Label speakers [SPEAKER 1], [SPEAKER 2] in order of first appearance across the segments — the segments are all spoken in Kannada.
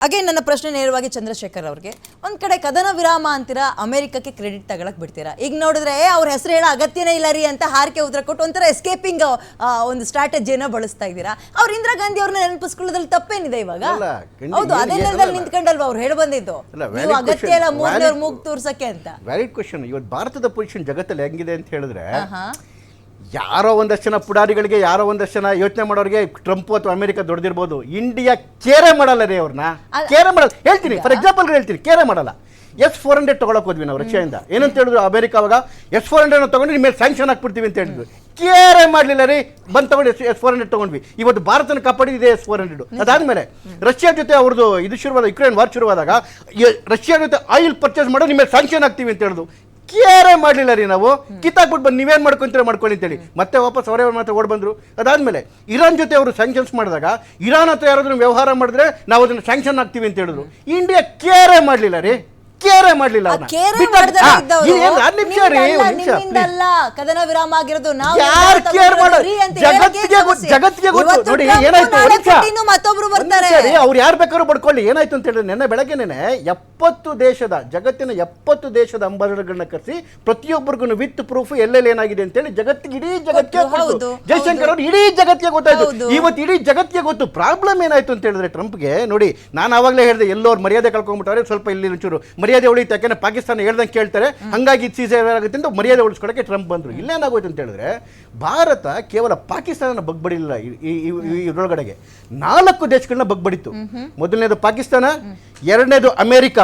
[SPEAKER 1] ಅಗೇನ್ ನನ್ನ ಪ್ರಶ್ನೆ ನೇರವಾಗಿ ಚಂದ್ರಶೇಖರ್ ಅವ್ರಿಗೆ. ಒಂದ್ ಕಡೆ ಕದನ ವಿರಾಮ ಅಂತೀರಾ ಅಮೆರಿಕಕ್ಕೆ ಕ್ರೆಡಿಟ್ ತಗೊಳಕ್ ಬಿಡ್ತೀರಾ? ಈಗ ನೋಡಿದ್ರೆ ಏ, ಅವ್ರ ಹೆಸರು ಹೇಳೋ ಅಗತ್ಯನೇ ಇಲ್ಲ ರೀ ಅಂತ ಹಾರಿಕೆ ಉತ್ತರ ಕೊಟ್ಟು ಒಂಥರ ಎಸ್ಕೇಪಿಂಗ್ ಒಂದು ಸ್ಟ್ರಾಟಜಿಯನ್ನ ಬಳಸ್ತಾ ಇದ್ದೀರಾ? ಅವ್ರ ಇಂದಿರಾ ಗಾಂಧಿ ಅವ್ರನ್ನ ನೆನಪಿಸ್ಕೊಳ್ಳೋದ್ರಲ್ಲಿ ತಪ್ಪೇನಿದೆ ಇವಾಗ? ಹೌದು ಅದೇ ನೆಲದಲ್ಲಿ. ನಿಂತ್ಕೊಂಡಲ್ವಾ ಅವ್ರು ಹೇಳಿ ಬಂದಿದ್ದು? ನೀವು ಅಗತ್ಯ ಇಲ್ಲ
[SPEAKER 2] valid-
[SPEAKER 1] ಮೂಗ್ ತೋರ್ಸಕ್ಕೆ ಅಂತ.
[SPEAKER 2] ವ್ಯಾಲಿಡ್ ಕ್ವಶನ್ ಇವತ್ತು ಭಾರತದ ಪೊಸಿಷನ್ ಜಗತ್ತಲ್ಲಿ ಹೆಂಗಿದೆ ಅಂತ ಹೇಳಿದ್ರೆ. ಯಾರೋ ಒಂದಷ್ಟು ಜನ ಪುಡಾರಿಗಳಿಗೆ ಯಾರೋ ಒಂದಷ್ಟು ಜನ ಯೋಚನೆ ಮಾಡೋರಿಗೆ ಟ್ರಂಪ್ ಅಥವಾ ಅಮೆರಿಕ ದೊಡ್ಡದಿರ್ಬೋದು ಇಂಡಿಯಾ ಕೇರೆ ಮಾಡಲ್ಲ ರೀ ಅವ್ರನ್ನ ಕೇರೆ ಮಾಡಲ್ಲ. ಹೇಳ್ತೀನಿ ಫಾರ್ ಎಕ್ಸಾಂಪಲ್ ಹೇಳ್ತೀನಿ ಕೇರೆ ಮಾಡಲ್ಲ. ಎಸ್ ಫೋರ್ ಹಂಡ್ರೆಡ್ ತೊಗೊಳಕ್ ಹೋದ್ವಿ ನಾವು ರಷ್ಯಾದಿಂದ ಏನಂತ ಹೇಳಿದ್ರು ಅಮೆರಿಕ ಅವಾಗ? ಎಸ್ ಫೋರ್ ಹಂಡ್ರೆಡ್ ತಗೊಂಡು ನಿಮ್ಮ ಮೇಲೆ ಸ್ಯಾಂಕ್ಷನ್ ಹಾಕ್ಬಿಡ್ತೀವಿ ಅಂತ ಹೇಳಿದ್ರು. ಕೇರೆ ಮಾಡಲಿಲ್ಲ ರೀ. ಬಂದು ತಗೊಂಡು ಎಸ್ ಎಸ್ ಫೋರ್ ಹಂಡ್ರೆಡ್ ತಗೊಂಡ್ವಿ. ಇವತ್ತು ಭಾರತನ ಕಾಪಾಡಿದೆ ಎಸ್ ಫೋರ್ ಹಂಡ್ರೆಡ್ ಅದಾದ್ಮೇಲೆ ರಷ್ಯಾ ಜೊತೆ ಅವ್ರದ್ದು ಇದು ಶುರುವಾದ ಯುಕ್ರೇನ್ ವಾರ್ ಶುರುವಾದಾಗ ರಷ್ಯಾ ಜೊತೆ ಆಯಿಲ್ ಪರ್ಚೇಸ್ ಮಾಡೋ ನಿಮ್ಮ ಮೇಲೆ ಸ್ಯಾಂಕ್ಷನ್ ಹಾಕ್ತೀವಿ ಅಂತ ಹೇಳಿದ್ರು. ಕೇರೆ ಮಾಡಲಿಲ್ಲ ರೀ ನಾವು. ಕಿತ್ತಾಕ್ಬಿಟ್ಟು ಬಂದು ನೀವೇನು ಮಾಡ್ಕೊಂತೀರ ಮಾಡ್ಕೊಳ್ಳಿ ಅಂತೇಳಿ. ಮತ್ತೆ ವಾಪಸ್ ಅವರೇ ಮಾತ್ರ ಓಡ್ ಬಂದರು. ಅದಾದಮೇಲೆ ಇರಾನ್ ಜೊತೆ ಅವರು ಸ್ಯಾಂಕ್ಷನ್ಸ್ ಮಾಡಿದಾಗ ಇರಾನ್ ಹತ್ರ ಯಾರಾದ್ರೂ ವ್ಯವಹಾರ ಮಾಡಿದ್ರೆ ನಾವು ಅದನ್ನು ಸ್ಯಾಂಕ್ಷನ್ ಆಗ್ತೀವಿ ಅಂತ ಹೇಳಿದ್ರು. ಇಂಡಿಯಾ ಕೇರೇ ಮಾಡಲಿಲ್ಲ ರೀ. ಕೇರೆ ಮಾಡ್ಲಿಲ್ಲ
[SPEAKER 1] ನಿಮ್ಮಿಂದಲ್ಲ ಕದನ ವಿರಾಮ ಆಗಿರೋದು ನಾವು
[SPEAKER 2] ಯಾರ್ ಕೇರ್
[SPEAKER 1] ಅಂತ
[SPEAKER 2] ಜಗತ್ತಿಗೆ ಗೊತ್ತು ನೋಡಿ ಏನಾಯ್ತು
[SPEAKER 1] ಮತ್ತೊಬ್ರು ಬರ್ತಾರೆ.
[SPEAKER 2] ಅವ್ರು ಯಾರು ಬೇಕಾದ್ರೂ ಪಡ್ಕೊಳ್ಳಿ ಏನಾಯ್ತು ಅಂತ ಹೇಳಿದ್ರೆ ನೆನ್ನೆ ಬೆಳಗ್ಗೆನೆ ಎಪ್ಪತ್ತು ದೇಶದ ಜಗತ್ತಿನ ಎಪ್ಪತ್ತು ದೇಶದ ಅಂಬರಗಳನ್ನ ಕರೆಸಿ ಪ್ರತಿಯೊಬ್ಬರಿಗೂ ವಿತ್ ಪ್ರೂಫ್ ಎಲ್ಲೆಲ್ಲಿ ಏನಾಗಿದೆ ಅಂತ ಹೇಳಿ ಜಗತ್ತಿಗೆ ಇಡೀ ಜಗತ್ತಿಗೆ ಗೊತ್ತು. ಜಯಶಂಕರ್ ಅವ್ರು ಇಡೀ ಜಗತ್ತಿಗೆ ಗೊತ್ತಾಯ್ತು. ಇವತ್ತು ಇಡೀ ಜಗತ್ತಿಗೆ ಗೊತ್ತು. ಪ್ರಾಬ್ಲಮ್ ಏನಾಯ್ತು ಅಂತ ಹೇಳಿದ್ರೆ ಟ್ರಂಪ್ಗೆ ನೋಡಿ ನಾನು ಆವಾಗಲೇ ಹೇಳಿದೆ ಎಲ್ಲೋರು ಮರ್ಯಾದೆ ಕಳ್ಕೊಂಡ್ಬಿಟ್ಟವ್ರೆ ಸ್ವಲ್ಪ ಇಲ್ಲಿ ಒಂಚೂರು ಮರ್ಯಾದೆ ಉಳಿತು ಯಾಕೆಂದ್ರೆ ಪಾಕಿಸ್ತಾನ ಹೇಳ್ದಂಗೆ ಕೇಳ್ತಾರೆ ಹಂಗಾಗಿ ಸೀಸೆ ಆಗುತ್ತೆ ಅಂತ ಮರ್ಯಾದೆ ಉಳಿಸ್ಕೊಳಕ್ಕೆ ಟ್ರಂಪ್ ಬಂದ್ರು. ಇಲ್ಲೇನಾಗೋಯ್ತು ಅಂತ ಹೇಳಿದ್ರೆ ಭಾರತ ಕೇವಲ ಪಾಕಿಸ್ತಾನ ಬಗ್ಬಡಿಲ್ಲ ಇದ್ರೊಳಗಡೆಗೆ. ನಾಲ್ಕು ದೇಶಗಳನ್ನ ಬಗ್ಬಡಿತ್ತು. ಮೊದಲನೇದು ಪಾಕಿಸ್ತಾನ ಎರಡನೇದು ಅಮೆರಿಕ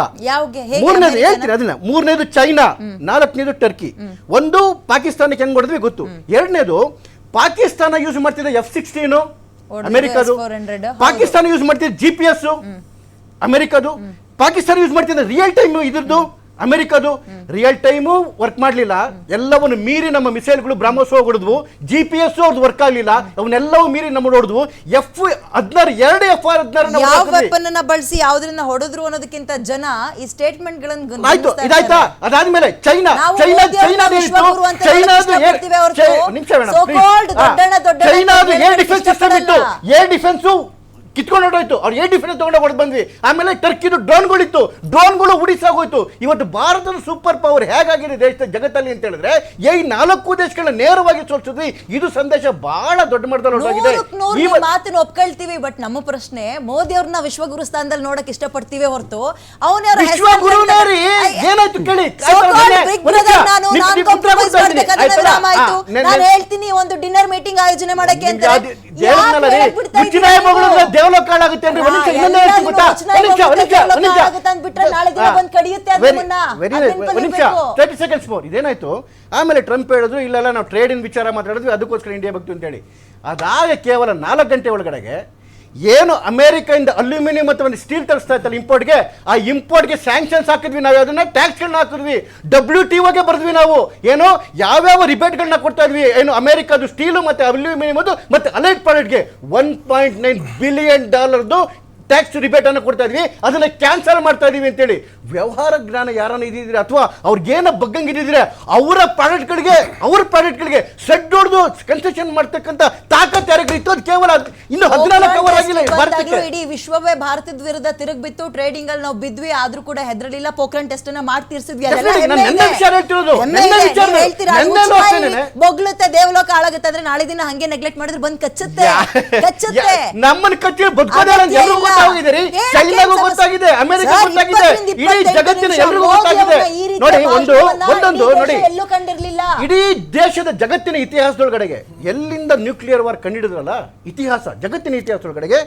[SPEAKER 2] ಮೂರನೇದು? ಹೇಳ್ತೀನಿ ಅದನ್ನ? ಮೂರನೇದು ಚೈನಾ ನಾಲ್ಕನೇದು ಟರ್ಕಿ. ಒಂದು ಪಾಕಿಸ್ತಾನಕ್ಕೆ ಹೆಂಗ್ ಹೊಡೆದ್ವಿ ಗೊತ್ತು. ಎರಡನೇದು ಪಾಕಿಸ್ತಾನ ಯೂಸ್ ಮಾಡ್ತಿದ್ದ ಎಫ್ ಸಿಕ್ಸ್ಟೀನು ಅಮೆರಿಕದು.
[SPEAKER 1] S-400,
[SPEAKER 2] ಪಾಕಿಸ್ತಾನ ಯೂಸ್ ಮಾಡ್ತಿದ್ದ ಜಿ ಪಿ ಎಸ್ ಅಮೆರಿಕದು. ಪಾಕಿಸ್ತಾನ ಯೂಸ್ ಮಾಡ್ತಿದ್ದ ರಿಯಲ್ ಟೈಮ್ ಇದ್ರದ್ದು ಅಮೆರಿಕದು ರಿಯಲ್ ಟೈಮು ವರ್ಕ್ ಮಾಡಲಿಲ್ಲ. ಎಲ್ಲವನ್ನು ಮೀರಿ ನಮ್ಮ ಮಿಸೈಲ್ಗಳು ಬ್ರಹ್ಮೋಸ್ ಹೊಡೆದ್ವು ಜಿ ಪಿ ಎಸ್ ಅವ್ರದ್ದು ವರ್ಕ್ ಆಗಲಿಲ್ಲ. ಅವನ್ನೆಲ್ಲವೂ ಮೀರಿ ನಮ್ಮ ಹೊಡೆದ್ವು ಎಫ್ ಹದಿನಾರು ಎರಡು ಎಫ್ ಆರ್
[SPEAKER 1] ಯಾವ
[SPEAKER 2] ಹದಿನಾರು
[SPEAKER 1] ವೆಪನ್ ಬಳಸಿ ಯಾವ್ದ್ರಿಂದ ಹೊಡೆದ್ರು ಅನ್ನೋದಕ್ಕಿಂತ ಜನ ಈ ಸ್ಟೇಟ್ಮೆಂಟ್ ಗಳನ್ನ
[SPEAKER 2] ಆಯ್ತು ಇದಾಯ್ತಾ? ಅದಾದ್ಮೇಲೆ ಚೈನಾ ಚೈನಾ
[SPEAKER 1] ಚೈನಾ
[SPEAKER 2] ಚೈನಾದ ಏರ್ ಡಿಫೆನ್ಸ್ ಸಿಸ್ಟಮ್ ಇತ್ತು. ಏರ್ ಡಿಫೆನ್ಸು ಕಿತ್ಕೊಂಡು ಹೊರಟೋಯ್ತು ಅವ್ರು ಏರ್ ಡಿಫೆನ್ಸ್ ತಗೊಂಡು ಹೊಡೆದು ಬಂದ್ವಿ? ಆಮೇಲೆ ಟರ್ಕಿದು ಡ್ರೋನ್ಗಳಿತ್ತು ಡ್ರೋನ್ಗಳು ಉಡಿಸಾಗೋಯ್ತು. ಇವತ್ತು ಭಾರತದ ಸೂಪರ್ ಪವರ್ ಹೇಗಾಗಿದೆ ದೇಶದ ಜಗತ್ತಲ್ಲಿ ಅಂತ ಹೇಳಿದ್ರೆ ಈ ನಾಲ್ಕು ದೇಶಗಳ ನೇರವಾಗಿ ಸೋಲ್ಸಿದ್ವಿ. ಇದು ಸಂದೇಶ ಬಹಳ ದೊಡ್ಡ ಮಟ್ಟದಲ್ಲಿ
[SPEAKER 1] ಮಾತನ್ನ ಒಪ್ಕೊಳ್ತೀವಿ ಬಟ್ ನಮ್ಮ ಪ್ರಶ್ನೆ ಮೋದಿ ಅವ್ರನ್ನ ವಿಶ್ವಗುರು ಸ್ಥಾನದಲ್ಲಿ ನೋಡಕ್ ಇಷ್ಟಪಡ್ತೀವಿ ಹೊರತು ಅವನ
[SPEAKER 2] ಏನಾಯ್ತು ಕೇಳಿ?
[SPEAKER 1] ನಾನು ಹೇಳ್ತೀನಿ ಒಂದು ಡಿನ್ನರ್ ಮೀಟಿಂಗ್ ಆಯೋಜನೆ ಮಾಡಕ್ಕೆ ಅಂತ
[SPEAKER 2] ಮಗಳು ದೇವಲೋಕ ಹಾಳಾಗುತ್ತೆ ಅಂದ್ರೆ ಒಂದ್ ನಿಮಿಷ ಇನ್ನೊಂದು ಹೇಳ್ತೀನಿ ಗೊತ್ತಾ? ಒಂದ್ ನಿಮಿಷ, ಒಂದ್ ನಿಮಿಷ, ಒಂದ್ ನಿಮಿಷ.
[SPEAKER 1] ಬಿಟ್ರೆ ನಾಳೆ ದಿನ. ಬಂದ್ ಕಡಿಯುತ್ತೆ
[SPEAKER 2] ಅದನ್ನ ಒಂದ್ ನಿಮಿಷ ತರ್ಟಿ ಸೆಕೆಂಡ್ಸ್ ಮೋರ್ ಇದೇನಾಯ್ತು ಆಮೇಲೆ ಟ್ರಂಪ್ ಹೇಳಿದ್ರು ಇಲ್ಲೆಲ್ಲ ನಾವು ಟ್ರೇಡ್ ಇನ್ ವಿಚಾರ ಮಾತಾಡಿದ್ವಿ ಅದಕ್ಕೋಸ್ಕರ ಇಂಡಿಯಾ ಅಂತ ಅಂತೇಳಿ ಅದಾಗ ಕೇವಲ ನಾಲ್ಕು ಗಂಟೆ ಒಳಗಡೆಗೆ ಏನು ಅಮೆರಿಕದಿಂದ ಅಲ್ಯೂಮಿನಿಯಂ ಒಂದು ಸ್ಟೀಲ್ ತರಿಸ್ತಾ ಇತ್ತಲ್ಲ ಇಂಪೋರ್ಟ್ಗೆ, ಆ ಇಂಪೋರ್ಟ್ಗೆ ಸ್ಯಾಂಕ್ಷನ್ಸ್ ಹಾಕಿದ್ವಿ ನಾವು, ಅದನ್ನ ಟ್ಯಾಕ್ಸ್ಗಳನ್ನ ಹಾಕಿದ್ವಿ. ಡಬ್ಲ್ಯೂ ಟಿ ಒಗೆ ಬರೆದ್ವಿ ನಾವು. ಏನು? ಯಾವ್ಯಾವ ರಿಬೇಟ್ಗಳನ್ನ ಕೊಡ್ತಾ ಇದ್ವಿ? ಏನು? ಅಮೆರಿಕದು ಸ್ಟೀಲು ಮತ್ತೆ ಅಲ್ಯೂಮಿನಿಯಂ ಮತ್ತು ಮತ್ತೆ ಅಲೈಟ್ ಪ್ರಾಡಕ್ಟ್ಗೆ ಒನ್ ಪಾಯಿಂಟ್ ನೈನ್ ಬಿಲಿಯನ್ ಡಾಲರ್ದು ಟ್ಯಾಕ್ಸ್ ರಿಬೇಟ್ ಅನ್ನು ಕೊಡ್ತಾ ಇದ್ವಿ ಅದನ್ನ ಕ್ಯಾನ್ಸಲ್ ಮಾಡ್ತಾ ಇದೀವಿ ಅಂತೇಳಿ. ವ್ಯವಹಾರ ಜ್ಞಾನ ಯಾರನ್ನ ಇದ್ದಿದ್ರೆ ಅಥವಾ ಅವ್ರಿಗೇನ ಬಗ್ಗಂಗಿದ್ರೆ ಅವರ ಪ್ರಾಡಕ್ಟ್ಗಳಿಗೆ ಅವ್ರ ಪ್ರಾಡಕ್ಟ್ಗಳಿಗೆ ಸೆಡ್ ಹೊಡೆದು ಕನ್ಸೆಷನ್ ಮಾಡ್ತಕ್ಕಂತ ತಾಕತ್ ಯಾರಿಗೆ ಇತ್ತು? ಅದು ಕೇವಲ ಇನ್ನು ಹದಿನಾಲ್ಕು ಅವರ್ ಆಗಿಲ್ಲ ಭಾರತಕ್ಕೆ.
[SPEAKER 1] ಇಡೀ ವಿಶ್ವವೇ ಭಾರತದ ವಿರುದ್ಧ ತಿರುಗಿ ಬಿತ್ತು ಟ್ರೇಡಿಂಗ್ ಅಲ್ಲಿ ನಾವು ಬಿದ್ವಿ ಆದ್ರೂ ಕೂಡ ಹೆದರಲಿಲ್ಲ ಪೋಕ್ರನ್ ಟೆಸ್ಟ್ ಅನ್ನ ಮಾಡಿ ತೀರ್ಸಿದ್ವಿ. ಬೊಗ್ಳುತ್ತೆ ದೇವಲೋಕ ಹಾಳಾಗುತ್ತೆ ಅಂದ್ರೆ ನಾಳೆ ದಿನ ಹಂಗೆ ನೆಗ್ಲೆಕ್ಟ್ ಮಾಡಿದ್ರೆ ಬಂದ್ ಕಚ್ಚುತ್ತೆ ಕಚ್ಚುತ್ತೆ.
[SPEAKER 2] ನಮ್ಮನ್ನ ಕಚ್ಚಿ ಬದುಕೋದೇ ಗೊತ್ತಾಗಿದೆ. ಚೈನಾಗೂ ಗೊತ್ತಾಗಿದೆ ಅಮೆರಿಕ ಗೊತ್ತಾಗಿದೆ. ಇಡೀ ಜಗತ್ತಿನ ಎಲ್ರಿಗೂ ಗೊತ್ತಾಗಿದೆ. ನೋಡಿ ಒಂದು ಒಂದೊಂದು ನೋಡಿ.
[SPEAKER 1] ಎಲ್ಲೂ ಕಂಡಿರ್ಲಿಲ್ಲ.
[SPEAKER 2] ಇಡೀ ದೇಶದ ಜಗತ್ತಿನ ಇತಿಹಾಸದೊಳಗಡೆಗೆ ಎಲ್ಲಿಂದ ನ್ಯೂಕ್ಲಿಯರ್ ವಾರ್ ಕಂಡಿಡಿದ್ರಲ್ಲ ಇತಿಹಾಸ ಜಗತ್ತಿನ ಇತಿಹಾಸದೊಳಗಡೆಗೆ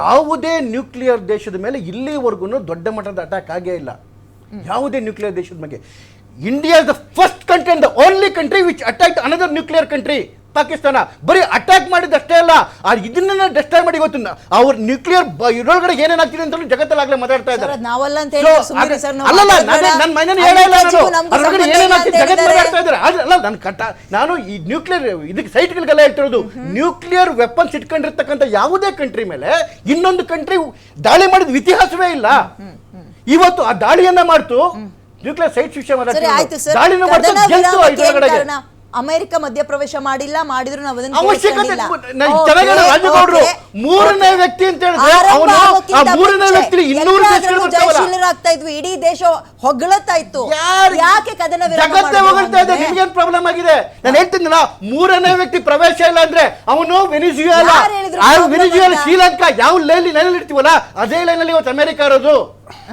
[SPEAKER 2] ಯಾವುದೇ ನ್ಯೂಕ್ಲಿಯರ್ ದೇಶದ ಮೇಲೆ ಇಲ್ಲಿವರೆಗೂ ದೊಡ್ಡ ಮಟ್ಟದ ಅಟ್ಯಾಕ್ ಆಗೇ ಇಲ್ಲ. ಯಾವುದೇ ನ್ಯೂಕ್ಲಿಯರ್ ದೇಶದ ಬಗ್ಗೆ. India is the first country and the only country which attack another nuclear country Pakistan. ಬರೀ ಅಟ್ಯಾಕ್ ಮಾಡಿದಷ್ಟೇ ಅಲ್ಲ ಆ ಇದನ್ನ ಡಿಸ್ಟ್ರಾಯ್ ಮಾಡಿ ನ- ಅವ್ರ ನ್ಯೂಕ್ಲಿಯರ್ ಇದ್ರೊಳಗಡೆ ಏನೇನಾಗ್ತಿದೆ ಅಂತ ಜಗತ್ತಲ್ಲಿ ಆಗ್ಲೇ ಮಾತಾಡ್ತಾ ಇದ್ದಾರೆ.
[SPEAKER 1] ನಾವಲ್ಲ ಅಂತ ಹೇಳಿ
[SPEAKER 2] ಅಲ್ಲಲ್ಲ ನನ್ನ ಅದ್ರೊಳಗಡೆ ಏನೇನಾಗ್ತಿದೆ ಜಗತ್ ಮಾತಾಡ್ತಾ ಇದ್ದಾರೆ. ಅಲ್ಲ ನಾನು ಕಟ್ಟ ನಾನು ಈ ನ್ಯೂಕ್ಲಿಯರ್ ಇದಕ್ಕೆ ಸೈಟ್ಗಳಿಗೆಲ್ಲ ಹೇಳ್ತಿರೋದು ನ್ಯೂಕ್ಲಿಯರ್ ವೆಪನ್ಸ್ ಇಟ್ಕೊಂಡಿರ್ತಕ್ಕಂಥ ಯಾವುದೇ ಕಂಟ್ರಿ ಮೇಲೆ ಇನ್ನೊಂದು ಕಂಟ್ರಿ ದಾಳಿ ಮಾಡಿದ ಇತಿಹಾಸವೇ ಇಲ್ಲ. ಇವತ್ತು ಆ ದಾಳಿಯನ್ನ ಮಾಡ್ತು ನ್ಯೂಕ್ಲಿಯರ್ ಸೈಟ್ ವಿಷಯ
[SPEAKER 1] ಮಾತಾಡ್ತಾರೆ
[SPEAKER 2] ದಾಳಿನ ಮಾಡ್ತು
[SPEAKER 1] ಅಮೆರಿಕ ಮಧ್ಯಪ್ರವೇಶ ಮಾಡಿಲ್ಲ ಮಾಡಿದ್ರು ನಾವು ಅದನ್ನ
[SPEAKER 2] ಅವಶ್ಯಕತೆ ರಾಜಗೌಡ್ರು ಮೂರನೇ ವ್ಯಕ್ತಿ ಅಂತ ಮೂರನೇ ವ್ಯಕ್ತಿ ಇನ್ನೂರು
[SPEAKER 1] ಜಯಶೀಲರಾಗ್ತಾ ಇದ್ವಿ ಇಡೀ ದೇಶ ಹೊಗಳತ್ತಾ ಇತ್ತು. ಯಾಕೆ ಕದನ
[SPEAKER 2] ಜಗತ್ತೇ ಹೊಗಳ್ತಾ ಇದೆ? ನಿಮ್ಗೇನ್ ಪ್ರಾಬ್ಲಮ್ ಆಗಿದೆ? ನಾನು ಹೇಳ್ತಿದ್ದೀನಲ್ಲ ಮೂರನೇ ವ್ಯಕ್ತಿ ಪ್ರವೇಶ ಇಲ್ಲ ಅಂದ್ರೆ ಅವನು ವೆನಿಜುಯಲ. ವೆನಿಜುಯಲ? ಶ್ರೀಲಂಕಾ ಯಾವ ಲೈನ್ ಲೈನಲ್ಲಿ ಇರ್ತೀವಲ್ಲ ಅದೇ ಲೈನಲ್ಲಿ ಇವತ್ತು ಅಮೆರಿಕ ಇರೋದು.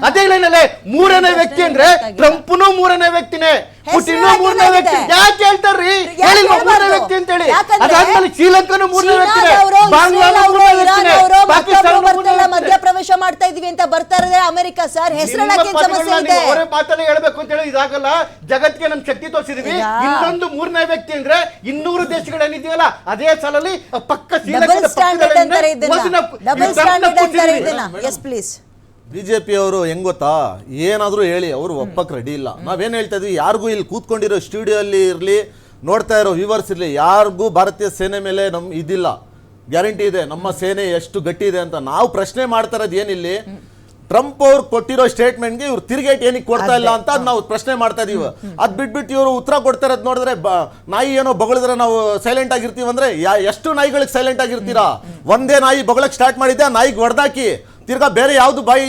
[SPEAKER 2] ಅದೇ ಲೈನಲ್ಲೇ ಮೂರನೇ ವ್ಯಕ್ತಿ ಅಂದ್ರೆ ಟ್ರಂಪ್ನು ಮೂರನೇ ವ್ಯಕ್ತಿನೇ ಪುಟಿನ್ ಮೂರನೇ ವ್ಯಕ್ತಿ. ಯಾಕೆ ಹೇಳ್ತಾರ್ರಿ? ಹೇಳಿಲ್ವಾ ಮೂರನೇ ವ್ಯಕ್ತಿ ಅಂತ ಹೇಳಿ ಅದಾದ್ಮೇಲೆ ಶ್ರೀಲಂಕಾನು ಮೂರನೇ ವ್ಯಕ್ತಿನೇ
[SPEAKER 1] ಮಧ್ಯ
[SPEAKER 2] ಮೂರನೇ ವ್ಯಕ್ತಿನೇ ಪಾಕಿಸ್ತಾನ ಮೂರನೇ
[SPEAKER 1] ಮಧ್ಯಪ್ರವೇಶ ಮಾಡ್ತಾ ಇದೀವಿ ಅಂತ ಬರ್ತಾ ಇರೋದೇ ಅಮೆರಿಕ ಸರ್. ಹೆಸರಳಕ್ಕೆ
[SPEAKER 2] ನಿಮ್ಮ
[SPEAKER 1] ಸಮಸ್ಯೆ ಇದೆ?
[SPEAKER 2] ಅವರೇ ಮಾತಲ್ಲಿ ಹೇಳ್ಬೇಕು ಅಂತ ಹೇಳಿ ಇದಾಗಲ್ಲ. ಜಗತ್ತಿಗೆ ನಮ್ ಶಕ್ತಿ ತೋರಿಸಿದೀವಿ. ಇನ್ನೊಂದು ಮೂರನೇ ವ್ಯಕ್ತಿ ಅಂದ್ರೆ ಇನ್ನೂರು ದೇಶಗಳೇನಿದೆಯಲ್ಲ ಅದೇ ಸಾಲಲ್ಲಿ ಪಕ್ಕ ಶ್ರೀಲಂಕಾದ
[SPEAKER 1] ಸ್ಟ್ಯಾಂಡರ್ಡ್ ಅಂತಾರೆ ಇದನ್ನ. ಡಬಲ್ ಸ್ಟ್ಯಾಂಡರ್ಡ್ ಅಂತಾರೆ ಇದನ್ನ. ಎಸ್ ಪ್ಲೀಸ್
[SPEAKER 3] ಬಿಜೆಪಿ ಪಿಯವರು ಹೆಂಗ್ ಗೊತ್ತಾ? ಏನಾದ್ರೂ ಹೇಳಿ ಅವರು ಒಪ್ಪಕ್ ರೆಡಿ ಇಲ್ಲ. ನಾವೇನ್ ಹೇಳ್ತಾ ಇದ್ವಿ? ಯಾರಿಗೂ ಇಲ್ಲಿ ಕೂತ್ಕೊಂಡಿರೋ ಸ್ಟುಡಿಯೋ ಅಲ್ಲಿ ಇರ್ಲಿ ನೋಡ್ತಾ ಇರೋ ವ್ಯೂವರ್ಸ್ ಇರ್ಲಿ ಯಾರಿಗೂ ಭಾರತೀಯ ಸೇನೆ ಮೇಲೆ ನಮ್ ಇದಿಲ್ಲ. ಗ್ಯಾರಂಟಿ ಇದೆ ನಮ್ಮ ಸೇನೆ ಎಷ್ಟು ಗಟ್ಟಿ ಇದೆ ಅಂತ. ನಾವು ಪ್ರಶ್ನೆ ಮಾಡ್ತಾ ಇರೋದು ಏನಿಲ್ಲಿ? ಟ್ರಂಪ್ ಅವ್ರು ಕೊಟ್ಟಿರೋ ಸ್ಟೇಟ್ಮೆಂಟ್ಗೆ ಇವ್ರು ತಿರುಗೇಟ್ ಏನಕ್ಕೆ ಕೊಡ್ತಾ ಇಲ್ಲ ಅಂತ ನಾವು ಪ್ರಶ್ನೆ ಮಾಡ್ತಾ ಇದೀವಿ. ಅದ್ ಬಿಟ್ಬಿಟ್ಟು ಇವರು ಉತ್ತರ ಕೊಡ್ತಾ ಇರೋದು ನೋಡಿದ್ರೆ ಬ- ನಾಯಿ ಏನೋ ಬಗಳಿದ್ರೆ ನಾವು ಸೈಲೆಂಟ್ ಆಗಿರ್ತೀವಿ ಅಂದ್ರೆ ಯಾ- ಎಷ್ಟು ನಾಯಿಗಳಿಗೆ ಸೈಲೆಂಟ್ ಆಗಿರ್ತೀರಾ? ಒಂದೇ ನಾಯಿ ಬಗಳಕ್ ಸ್ಟಾರ್ಟ್ ಮಾಡಿದ್ದೆ ಆ ನಾಯಿಗೆ ಹೊಡೆದಾಕಿ. ತಿರ್ಗಾ ಬೇರೆ ಯಾವ್ದು ಬಾಯಿ,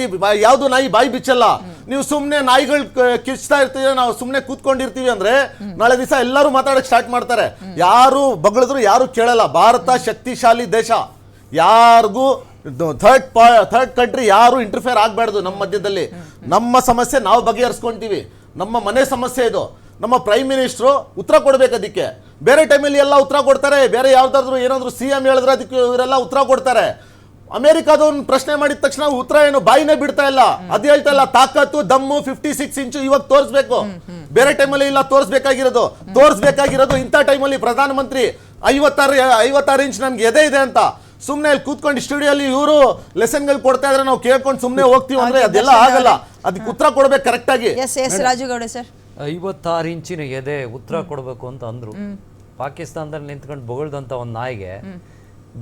[SPEAKER 3] ಯಾವುದು ನಾಯಿ ಬಾಯಿ ಬಿಚ್ಚಲ್ಲ. ನೀವು ಸುಮ್ಮನೆ ನಾಯಿಗಳು ಕಿಚ್ತಾ ಇರ್ತೀವಿ, ನಾವು ಸುಮ್ಮನೆ ಕೂತ್ಕೊಂಡಿರ್ತೀವಿ ಅಂದ್ರೆ ನಾಳೆ ದಿವಸ ಎಲ್ಲರೂ ಮಾತಾಡಕ್ ಸ್ಟಾರ್ಟ್ ಮಾಡ್ತಾರೆ. ಯಾರು ಬಗಳಿದ್ರು ಯಾರು ಕೇಳಲ್ಲ. ಭಾರತ ಶಕ್ತಿಶಾಲಿ ದೇಶ. ಯಾರಿಗೂ ಥರ್ಡ್ ಥರ್ಡ್ ಕಂಟ್ರಿ ಯಾರು ಇಂಟರ್ಫೇರ್ ಆಗಬಾರ್ದು ನಮ್ಮ ಮಧ್ಯದಲ್ಲಿ. ನಮ್ಮ ಸಮಸ್ಯೆ ನಾವು ಬಗೆಹರಿಸ್ಕೊಂತೀವಿ. ನಮ್ಮ ಮನೆ ಸಮಸ್ಯೆ ಇದು. ನಮ್ಮ ಪ್ರೈಮ್ ಮಿನಿಸ್ಟ್ರು ಉತ್ತರ ಕೊಡ್ಬೇಕು ಅದಕ್ಕೆ. ಬೇರೆ ಟೈಮಲ್ಲಿ ಎಲ್ಲ ಉತ್ತರ ಕೊಡ್ತಾರೆ. ಬೇರೆ ಯಾವ್ದಾದ್ರು ಏನಾದರೂ ಸಿ ಎಂ ಹೇಳಿದ್ರೆ ಅದಕ್ಕೆ ಇವರೆಲ್ಲ ಉತ್ತರ ಕೊಡ್ತಾರೆ. ಅಮೆರಿಕಾದವ್ನ ಪ್ರಶ್ನೆ ಮಾಡಿದ ತಕ್ಷಣ ಉತ್ತರ ಏನು ಬಾಯಿನೇ ಬಿಡ್ತಾ ಇಲ್ಲ. ಅದ್ ಹೇಳ್ತಾ ಇಲ್ಲ ತಾಕತ್ತು ದಮ್ಮು ಫಿಫ್ಟಿ ಸಿಕ್ಸ್ ಇಂಚು ಇವಾಗ ತೋರಿಸ್ಬೇಕು. ಬೇರೆ ಟೈಮಲ್ಲಿ ಇಲ್ಲ ತೋರಿಸ್ಬೇಕಾಗಿರೋದು. ತೋರಿಸ್ಬೇಕಾಗಿರೋದು ಇಂಥ ಟೈಮಲ್ಲಿ ಪ್ರಧಾನಮಂತ್ರಿ ಐವತ್ತಾರು ಐವತ್ತಾರು ಇಂಚ್ ನಮ್ಗೆ ಎದೆ ಇದೆ ಅಂತ. ಸುಮ್ಮನೆ ಇಲ್ಲಿ ಕೂತ್ಕೊಂಡು ಸ್ಟುಡಿಯೋಲಿ ಇವರು ಲೆಸನ್ಗಳು ಕೊಡ್ತಾ ಇದ್ರೆ ನಾವು ಕೇಳ್ಕೊಂಡು ಸುಮ್ನೆ ಹೋಗ್ತೀವಿ ಅಂದ್ರೆ ಅದೆಲ್ಲ ಆಗಲ್ಲ. ಅದಕ್ಕೆ ಉತ್ತರ ಕೊಡ್ಬೇಕು ಕರೆಕ್ಟ್ ಆಗಿ.
[SPEAKER 1] S S Raju Gowda sir.
[SPEAKER 4] ಐವತ್ತಾರು ಇಂಚಿನ ಎದೆ ಉತ್ತರ ಕೊಡಬೇಕು ಅಂತ ಅಂದ್ರು. ಪಾಕಿಸ್ತಾನದಲ್ಲಿ ನಿಂತ್ಕೊಂಡು ಬೊಗಳ್ದಂತ ಒಂದು ನಾಯಿಗೆ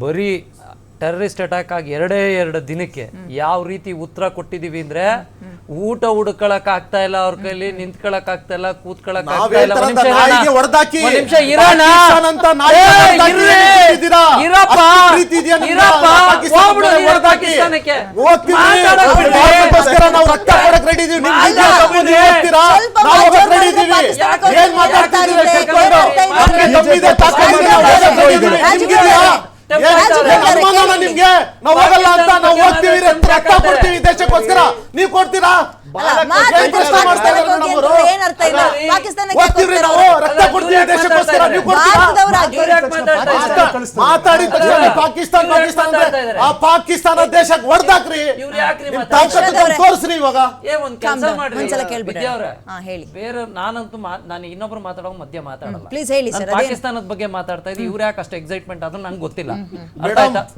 [SPEAKER 4] ಬರೀ ಟೆರರಿಸ್ಟ್ ಅಟ್ಯಾಕ್ ಆಗಿ ಎರಡೇ ಎರಡು ದಿನಕ್ಕೆ ಯಾವ ರೀತಿ ಉತ್ತರ ಕೊಟ್ಟಿದೀವಿ ಅಂದ್ರೆ ಊಟ ಹುಡ್ಕೊಳಕ್ ಆಗ್ತಾ ಇಲ್ಲ ಅವ್ರ ಕೈಲಿ ನಿಂತ್ಕೊಳಕ್ ಆಗ್ತಾ ಇಲ್ಲ ಕೂತ್ಕೊಳಕ್ ಆಗ್ತಾ ಇಲ್ಲ ಒಂದ್ ನಿಮಿಷ
[SPEAKER 3] ನಾಯಿಗೆ
[SPEAKER 4] ಇರೋಣ.
[SPEAKER 3] ಹೊಡ್ದಾಕಿ.
[SPEAKER 4] ಒಂದ್ ನಿಮಿಷ ಇರೋಣ.
[SPEAKER 3] ಪಾಕಿಸ್ತಾನ ಅಂತ ನಾಯಿಗೆ
[SPEAKER 4] ಏ,
[SPEAKER 3] ಹೊಡ್ದಾಕಿ
[SPEAKER 4] ಇರ್ರಿ.
[SPEAKER 3] ನಿಂತಿದ್ದೀರಾ?
[SPEAKER 4] ಇರಪ್ಪ.
[SPEAKER 3] ಅಷ್ಟು ಪ್ರೀತಿ ಇದೆಯಾ ನಿಮ್ಗೆ?
[SPEAKER 4] ಇರಪ್ಪ.
[SPEAKER 3] ಪಾಕಿಸ್ತಾನ
[SPEAKER 4] ಹೋಗ್ಬಿಡು
[SPEAKER 3] ಮೇಲೆ
[SPEAKER 4] ನೀನು
[SPEAKER 3] ಹೊಡ್ದಾಕಿ.
[SPEAKER 4] ಪಾಕಿಸ್ತಾನಕ್ಕೆ.
[SPEAKER 3] ಹೋಗ್ತೀವಿ.
[SPEAKER 4] ಮಾತಾಡಕ್ ಬಿಡಿ.
[SPEAKER 3] ಭಾರತಕ್ಕೋಸ್ಕರ ನಾವು ರಕ್ತ ಕೊಡಕ್ ready ಇದೀವಿ. ನಿಮ್
[SPEAKER 4] ಅಲ್ಲ,
[SPEAKER 3] ಜೊತೆ ತಪ್ಪು ನೀವು ಹೋಗ್ತೀರಾ?
[SPEAKER 1] ಸ್ವಲ್ಪ
[SPEAKER 3] ನಾವು ಹೋಗಕ್
[SPEAKER 1] ಮಾತಾಡ್ತಾರೆ,
[SPEAKER 3] ready ಇದೀವಿ.
[SPEAKER 1] ಪಾಕಿಸ್ತಾನಕ್ಕೆ
[SPEAKER 3] ಏನ್ ಮಾತಾಡ್ತಿದ್ದೀರಾ
[SPEAKER 1] ಹೋಗ್ತಾರೆ,
[SPEAKER 3] ಕೂತ್ಕೊಂಡು?
[SPEAKER 1] ಕೇಳ್ತಾ ಇದ್ದಾರೆ.
[SPEAKER 3] ನಮ್ಗೆ ದಮ್ಮಿದೆ, ತಾಕತ್ತಿದೆ, ನಾವು ಹೋಗಕ್ ready ಇದೀವಿ. ನಿಮ್ಗಿದ್ಯಾ? ಅನುಮಾನನಾ ನಿಮ್ಗೆ ನಾವು ಹೋಗಲ್ಲ ಅಂತ ನಾವು ಹೋಗ್ತೀವಿ ರಕ್ತ ಕೊಡ್ತೀವಿ ದೇಶಕ್ಕೋಸ್ಕರ. ನೀವು ಕೊಡ್ತೀರಾ?
[SPEAKER 1] ಪಾಕಿಸ್ತಾನಕ್ಕೆ?
[SPEAKER 3] ರಕ್ತ ಕೊಡ್ತೀವಿ ದೇಶಕ್ಕೋಸ್ಕರ. ನೀವು ಕೊಡ್ತೀರಾ? ತಕ್ಷಣ ಪಾಕಿಸ್ತಾನ ಪಾಕಿಸ್ತಾನ? ಆ ಪಾಕಿಸ್ತಾನ ದೇಶಕ್ಕೆ ಹೊಡೆದಾಕ್ರಿ.
[SPEAKER 4] ಮಾತಾಡ್ತಾ
[SPEAKER 3] ತೋರಿಸ್ರಿ ಇವಾಗ.
[SPEAKER 4] ಬೇರೆ ನಾನಂತೂ ನಾನು ಇನ್ನೊಬ್ರು ಮಾತಾಡೋ ಮಧ್ಯ ಮಾತಾಡಲ್ಲ.
[SPEAKER 1] ಪ್ಲೀಸ್ ಹೇಳಿ
[SPEAKER 4] ಪಾಕಿಸ್ತಾನದ ಬಗ್ಗೆ ಮಾತಾಡ್ತಾ ಇದ್ದೀವಿ ಇವ್ರು ಯಾಕೆ ಅಷ್ಟು ಎಕ್ಸೈಟ್ಮೆಂಟ್ ಅದು ನಂಗೆ ಗೊತ್ತಿಲ್ಲ.